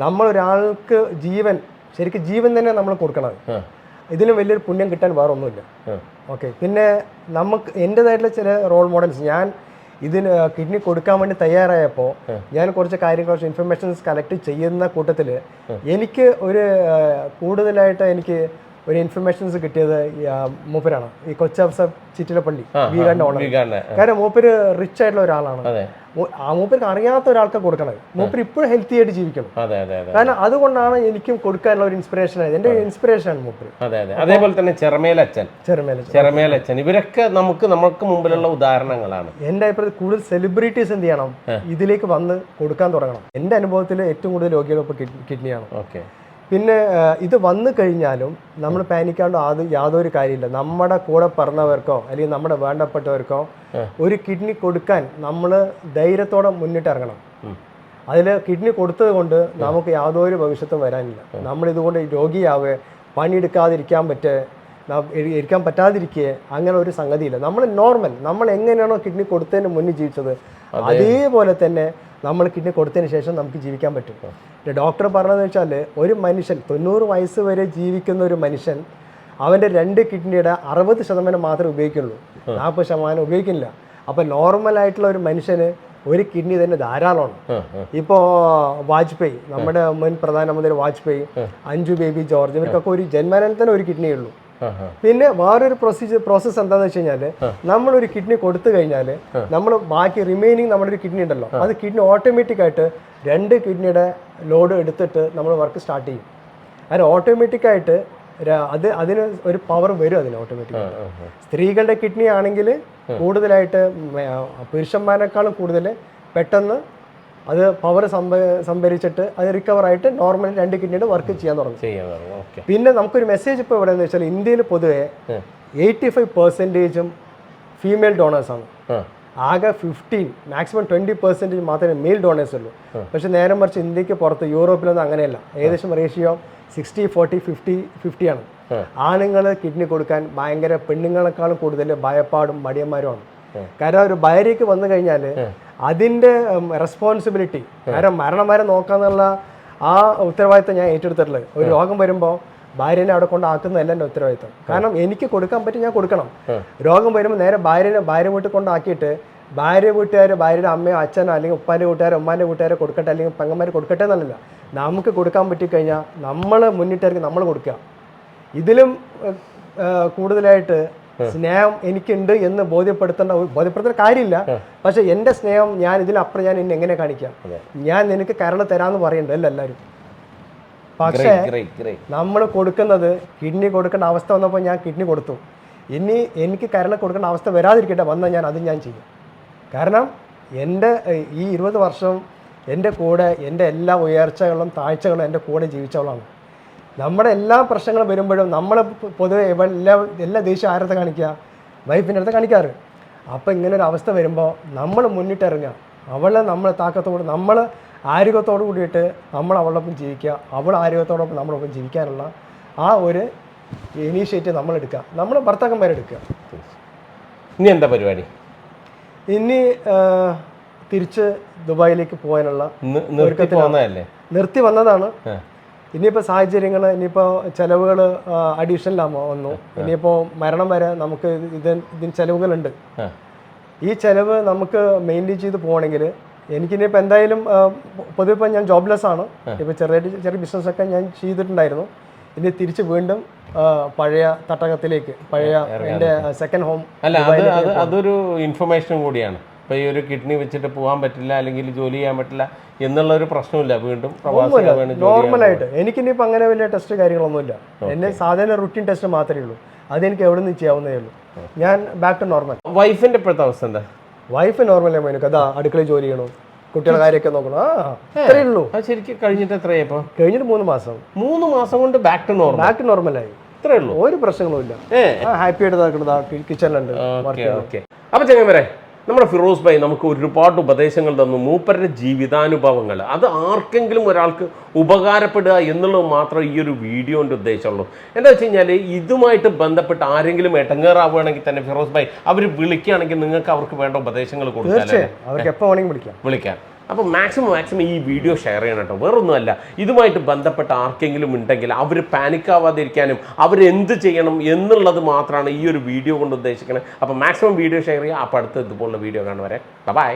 നമ്മളൊരാൾക്ക് ജീവൻ ശരിക്കും ജീവൻ തന്നെ നമ്മൾ കൊടുക്കണത് ആ. ഇതിലും വലിയൊരു പുണ്യം കിട്ടാൻ വേറെ ഒന്നുമില്ല ഓക്കെ. പിന്നെ നമുക്ക് എന്റെതായിട്ടുള്ള ചില റോൾ മോഡൽസ് ഞാൻ ഇതിന് കിഡ്നി കൊടുക്കാൻ വേണ്ടി തയ്യാറായപ്പോൾ ഞാൻ കുറച്ച് കാര്യങ്ങൾ കുറച്ച് ഇൻഫർമേഷൻസ് കളക്ട് ചെയ്യുന്ന കൂട്ടത്തിൽ എനിക്ക് ഒരു കൂടുതലായിട്ട് എനിക്ക് ഒരു ഇൻഫർമേഷൻസ് കിട്ടിയത് മൂപ്പരാണ്. ഈ കൊച്ചവസ ചിറ്റിലപ്പള്ളി വീഗാന്റെ ഓണർ കാരണം മൂപ്പര് റിച്ച് ആയിട്ടുള്ള ഒരാളാണ്. ആ മൂപ്പർക്ക് അറിയാത്ത ഒരാൾക്ക് കൊടുക്കണത് മൂപ്പർ ഇപ്പോഴും ഹെൽത്തി ആയിട്ട് ജീവിക്കണം. കാരണം അതുകൊണ്ടാണ് എനിക്കും കൊടുക്കാനുള്ള ഒരു ഇൻസ്പിറേഷൻ ആയത്. എന്റെ ഇൻസ്പിറേഷൻ ആണ് മൂപ്പർ അതെ അതെ. അതേപോലെ തന്നെ ചെറുമേലച്ചൻ ചെറുമേലച്ചൻ ഇവരൊക്കെ നമുക്ക് നമുക്ക് മുമ്പിലുള്ള ഉദാഹരണങ്ങളാണ്. എന്റെ അഭിപ്രായത്തിൽ കൂടുതൽ സെലിബ്രിറ്റീസ് എന്ത് ചെയ്യണം? ഇതിലേക്ക് വന്ന് കൊടുക്കാൻ തുടങ്ങണം. എന്റെ അനുഭവത്തിൽ ഏറ്റവും കൂടുതൽ രോഗികൾ ഇപ്പോൾ കിഡ്നിയാണ്. ഓക്കെ. പിന്നെ ഇത് വന്നു കഴിഞ്ഞാലും നമ്മൾ പാനിക്കാണ്ട് അത് യാതൊരു കാര്യമില്ല. നമ്മുടെ കൂടെ പറഞ്ഞവർക്കോ അല്ലെങ്കിൽ നമ്മുടെ വേണ്ടപ്പെട്ടവർക്കോ ഒരു കിഡ്നി കൊടുക്കാൻ നമ്മൾ ധൈര്യത്തോടെ മുന്നിട്ടിറങ്ങണം അതിൽ കിഡ്നി കൊടുത്തത് കൊണ്ട് നമുക്ക് യാതൊരു ഭവിഷ്യത്തും വരാനില്ല. നമ്മളിതുകൊണ്ട് രോഗിയാവുക പണിയെടുക്കാതിരിക്കാൻ പറ്റേ ഇരിക്കാൻ പറ്റാതിരിക്കുക അങ്ങനെ ഒരു സംഗതിയില്ല. നമ്മൾ നോർമൽ നമ്മൾ എങ്ങനെയാണോ കിഡ്നി കൊടുത്തതിന് മുന്നിൽ ജീവിച്ചത് അതേപോലെ തന്നെ നമ്മൾ കിഡ്നി കൊടുത്തതിന് ശേഷം നമുക്ക് ജീവിക്കാൻ പറ്റും. പിന്നെ ഡോക്ടർ പറഞ്ഞതെന്ന് വെച്ചാൽ ഒരു മനുഷ്യൻ തൊണ്ണൂറ് വയസ്സ് വരെ ജീവിക്കുന്ന ഒരു മനുഷ്യൻ അവന്റെ രണ്ട് കിഡ്നിയുടെ അറുപത് ശതമാനം മാത്രമേ ഉപയോഗിക്കുള്ളൂ. നാൽപ്പത് ശതമാനം ഉപയോഗിക്കില്ല അപ്പം നോർമലായിട്ടുള്ള ഒരു മനുഷ്യന് ഒരു കിഡ്നി തന്നെ ധാരാളമാണ്. ഇപ്പോൾ വാജ്പേയി നമ്മുടെ മുൻ പ്രധാനമന്ത്രി വാജ്പേയി അഞ്ജു ബേബി ജോർജ് ഇവർക്കൊക്കെ ഒരു ജന്മനാൽ തന്നെ ഒരു കിഡ്നിയേ ഉള്ളൂ. പിന്നെ വേറൊരു പ്രൊസീജിയർ പ്രോസസ് എന്താണെന്ന് വെച്ച് കഴിഞ്ഞാൽ നമ്മളൊരു കിഡ്നി കൊടുത്തു കഴിഞ്ഞാൽ നമ്മൾ ബാക്കി റിമൈനിങ് നമ്മുടെ ഒരു കിഡ്നി ഉണ്ടല്ലോ അത് കിഡ്നി ഓട്ടോമാറ്റിക് ആയിട്ട് രണ്ട് കിഡ്നിയുടെ ലോഡ് എടുത്തിട്ട് നമ്മൾ വർക്ക് സ്റ്റാർട്ട് ചെയ്യും. അത് ഓട്ടോമാറ്റിക് ആയിട്ട് അത് അതിന് ഒരു പവർ വരും അതിന് ഓട്ടോമാറ്റിക് സ്ത്രീകളുടെ കിഡ്നി ആണെങ്കിൽ കൂടുതലായിട്ട് പുരുഷന്മാരെക്കാളും കൂടുതൽ പെട്ടെന്ന് അത് പവർ സംഭരിച്ചിട്ട് അത് റിക്കവർ ആയിട്ട് നോർമൽ രണ്ട് കിഡ്നിയുടെ വർക്ക് ചെയ്യാൻ തുടങ്ങും. പിന്നെ നമുക്കൊരു മെസ്സേജ് ഇപ്പോൾ ഇവിടെ എന്ന് വെച്ചാൽ ഇന്ത്യയിൽ പൊതുവെ എയ്റ്റി ഫൈവ് പെർസെന്റേജും ഫീമെയിൽ ഡോണേഴ്സാണ് ആകെ ഫിഫ്റ്റീൻ മാക്സിമം ട്വന്റി പെർസെന്റേജ് മാത്രമേ മെയിൽ ഡോണേഴ്സ് ഉള്ളൂ. പക്ഷെ നേരെ മറിച്ച് ഇന്ത്യയ്ക്ക് പുറത്ത് യൂറോപ്പിലൊന്നും അങ്ങനെയല്ല. ഏകദേശം റേഷ്യോ സിക്സ്റ്റി ഫോർട്ടി ഫിഫ്റ്റി ഫിഫ്റ്റിയാണ് ആണുങ്ങൾ കിഡ്നി കൊടുക്കാൻ ഭയങ്കര പെണ്ണുങ്ങളെക്കാളും കൂടുതൽ ഭയപ്പാടും മടിയന്മാരുമാണ് കാരണം ഒരു ബയറിക്ക് വന്നു കഴിഞ്ഞാൽ അതിന്റെ റെസ്പോൺസിബിലിറ്റി കാരണം മരണം വരെ നോക്കാന്നുള്ള ആ ഉത്തരവാദിത്തം ഞാൻ ഏറ്റെടുത്തിട്ടുള്ളത്. ഒരു രോഗം വരുമ്പോൾ ഭാര്യനെ അവിടെ കൊണ്ടാക്കുന്നതല്ല എന്റെ ഉത്തരവാദിത്തം. കാരണം എനിക്ക് കൊടുക്കാൻ പറ്റും ഞാൻ കൊടുക്കണം. രോഗം വരുമ്പോൾ നേരെ ഭാര്യനെ ഭാര്യ വീട്ടിൽ കൊണ്ടാക്കിയിട്ട് ഭാര്യ വീട്ടുകാർ ഭാര്യയുടെ അമ്മയോ അച്ഛനോ അല്ലെങ്കിൽ ഉപ്പാന്റെ വീട്ടുകാരോ ഉമ്മാന്റെ വീട്ടുകാരോ കൊടുക്കട്ടെ അല്ലെങ്കിൽ പെങ്ങന്മാർ കൊടുക്കട്ടെ എന്നല്ല നമുക്ക് കൊടുക്കാൻ പറ്റിക്കഴിഞ്ഞാൽ നമ്മൾ മുന്നിട്ടായിരിക്കും നമ്മൾ കൊടുക്കുക. ഇതിലും കൂടുതലായിട്ട് സ്നേഹം എനിക്കുണ്ട് എന്ന് ബോധ്യപ്പെടുത്തേണ്ട ബോധ്യപ്പെടുത്തേണ്ട കാര്യമില്ല. പക്ഷെ എന്റെ സ്നേഹം ഞാൻ ഇതിലപ്പുറം ഞാൻ എന്നെ എങ്ങനെ കാണിക്കാം? ഞാൻ നിനക്ക് കരൾ തരാന്ന് പറയണ്ട അല്ല എല്ലാവരും പക്ഷേ നമ്മൾ കൊടുക്കുന്നത് കിഡ്നി കൊടുക്കേണ്ട അവസ്ഥ വന്നപ്പോൾ ഞാൻ കിഡ്നി കൊടുത്തു. ഇനി എനിക്ക് കരൾ കൊടുക്കേണ്ട അവസ്ഥ വരാതിരിക്കട്ടെ വന്നാൽ ഞാൻ അത് ഞാൻ ചെയ്യും. കാരണം എന്റെ ഈ ഇരുപത് വർഷം എന്റെ കൂടെ എന്റെ എല്ലാ ഉയർച്ചകളും താഴ്ചകളും എന്റെ കൂടെ ജീവിച്ചവളാണ്. നമ്മുടെ എല്ലാ പ്രശ്നങ്ങളും വരുമ്പോഴും നമ്മൾ പൊതുവെ എല്ലാ എല്ലാ ദേഷ്യം ആരത്തെ കാണിക്കുക വൈഫിന്റെ അടുത്ത് കാണിക്കാറ്. അപ്പോൾ ഇങ്ങനെ ഒരു അവസ്ഥ വരുമ്പോൾ നമ്മൾ മുന്നിട്ടിറങ്ങുക അവളെ നമ്മളെ താക്കത്തോട് നമ്മൾ ആരോഗ്യത്തോട് കൂടിയിട്ട് നമ്മൾ അവളോടൊപ്പം ജീവിക്കുക അവൾ ആരോഗ്യത്തോടൊപ്പം നമ്മളൊപ്പം ജീവിക്കാനുള്ള ആ ഒരു ഇനീഷ്യേറ്റീവ് നമ്മൾ എടുക്കുക നമ്മൾ ഭർത്താക്കന്മാരെടുക്കുക ഇനി എന്താ പരിപാടി? ഇനി തിരിച്ച് ദുബായിലേക്ക് പോകാനുള്ള നിർത്തി വന്നതാണ്. ഇനിയിപ്പോൾ സാഹചര്യങ്ങൾ ഇനിയിപ്പോൾ ചിലവുകൾ അഡീഷണലാമോ വന്നു ഇനിയിപ്പോൾ മരണം വരെ നമുക്ക് ഇത് ഇതിന് ഇതിന് ചിലവുകളുണ്ട് ഈ ചിലവ് നമുക്ക് മെയിന്റെയിൻ ചെയ്ത് പോകണമെങ്കിൽ എനിക്കിനിയിപ്പോൾ എന്തായാലും പൊതുവെ ഇപ്പം ഞാൻ ജോബ്ലെസ് ആണ്. ഇപ്പോൾ ചെറിയ ചെറിയ ബിസിനസ്സൊക്കെ ഞാൻ ചെയ്തിട്ടുണ്ടായിരുന്നു. ഇനി തിരിച്ച് വീണ്ടും പഴയ തട്ടകത്തിലേക്ക് പഴയ എന്റെ സെക്കൻഡ് ഹോം അല്ല അത് അത് അതൊരു ഇൻഫർമേഷൻ കൂടിയാണ്. ഇപ്പൊ ഈ ഒരു കിഡ്നി വെച്ചിട്ട് പോകാൻ പറ്റില്ല അല്ലെങ്കിൽ ജോലി ചെയ്യാൻ പറ്റില്ല എന്നുള്ള ഒരു പ്രശ്നമില്ല വീണ്ടും നോർമൽ ആയിട്ട് എനിക്ക് നോർമലായിട്ട് എനിക്കിനിയിപ്പോൾ അങ്ങനെ വലിയ ടെസ്റ്റ് കാര്യങ്ങളൊന്നുമില്ല. എന്റെ സാധാരണ റുട്ടീൻ ടെസ്റ്റ് മാത്രമേ ഉള്ളൂ. അതെനിക്ക് എവിടെ നിന്ന് ചെയ്യാവുന്നേ ഉള്ളൂ. ഞാൻ ബാക്ക് ടു നോർമൽ വൈഫിന്റെ ഇപ്പോഴത്തെ അവസ്ഥ എന്താ? വൈഫ് നോർമൽ എനിക്ക് അതാ അടുക്കളയിൽ ജോലി ചെയ്യണോ. കുട്ടികളുടെ കാര്യമൊക്കെ നോക്കണം. ആ അത്രയേ ഉള്ളൂ. ശരിക്കും കഴിഞ്ഞിട്ട് എത്രയായി കഴിഞ്ഞിട്ട് മൂന്ന് മാസം. മൂന്ന് മാസം കൊണ്ട് ബാക്ക് ടു നോർമൽ ബാക്ക് നോർമലായി ഇത്രേ ഉള്ളൂ. ഒരു പ്രശ്നങ്ങളും ഇല്ല. ഹാപ്പി ആയിട്ട് നടക്കുന്നതാ കിച്ചണിലുണ്ട് ഓക്കെ അപ്പൊ ചെങ്ങമരെ നമ്മുടെ ഫിറോസ് ഭായി നമുക്ക് ഒരുപാട് ഉപദേശങ്ങൾ തന്നു. മൂപ്പരുടെ ജീവിതാനുഭവങ്ങൾ. അത് ആർക്കെങ്കിലും ഒരാൾക്ക് ഉപകാരപ്പെടുക എന്നുള്ളത് മാത്രം ഈ ഒരു വീഡിയോന്റെ ഉദ്ദേശമുള്ളൂ. എന്താ വെച്ച് കഴിഞ്ഞാൽ ഇതുമായിട്ട് ബന്ധപ്പെട്ട് ആരെങ്കിലും എട്ടങ്ങേറാവുകയാണെങ്കിൽ തന്നെ ഫിറോസ് ഭായി അവർ വിളിക്കുകയാണെങ്കിൽ നിങ്ങൾക്ക് അവർക്ക് വേണ്ട ഉപദേശങ്ങൾ കൊടുക്കാം അവർക്ക് എപ്പോൾ വേണമെങ്കിൽ വിളിക്കാം. അപ്പോൾ മാക്സിമം മാക്സിമം ഈ വീഡിയോ ഷെയർ ചെയ്യണം കേട്ടോ വേറൊന്നുമല്ല. ഇതുമായിട്ട് ബന്ധപ്പെട്ട ആർക്കെങ്കിലും ഉണ്ടെങ്കിൽ അവർ പാനിക്കാവാതിരിക്കാനും അവരെന്ത് ചെയ്യണം എന്നുള്ളത് മാത്രമാണ് ഈ ഒരു വീഡിയോ കൊണ്ട് ഉദ്ദേശിക്കുന്നത് അപ്പോൾ മാക്സിമം വീഡിയോ ഷെയർ ചെയ്യുക. അപ്പോൾ അടുത്ത് ഇതുപോലുള്ള വീഡിയോ കാണുവരെ ബൈ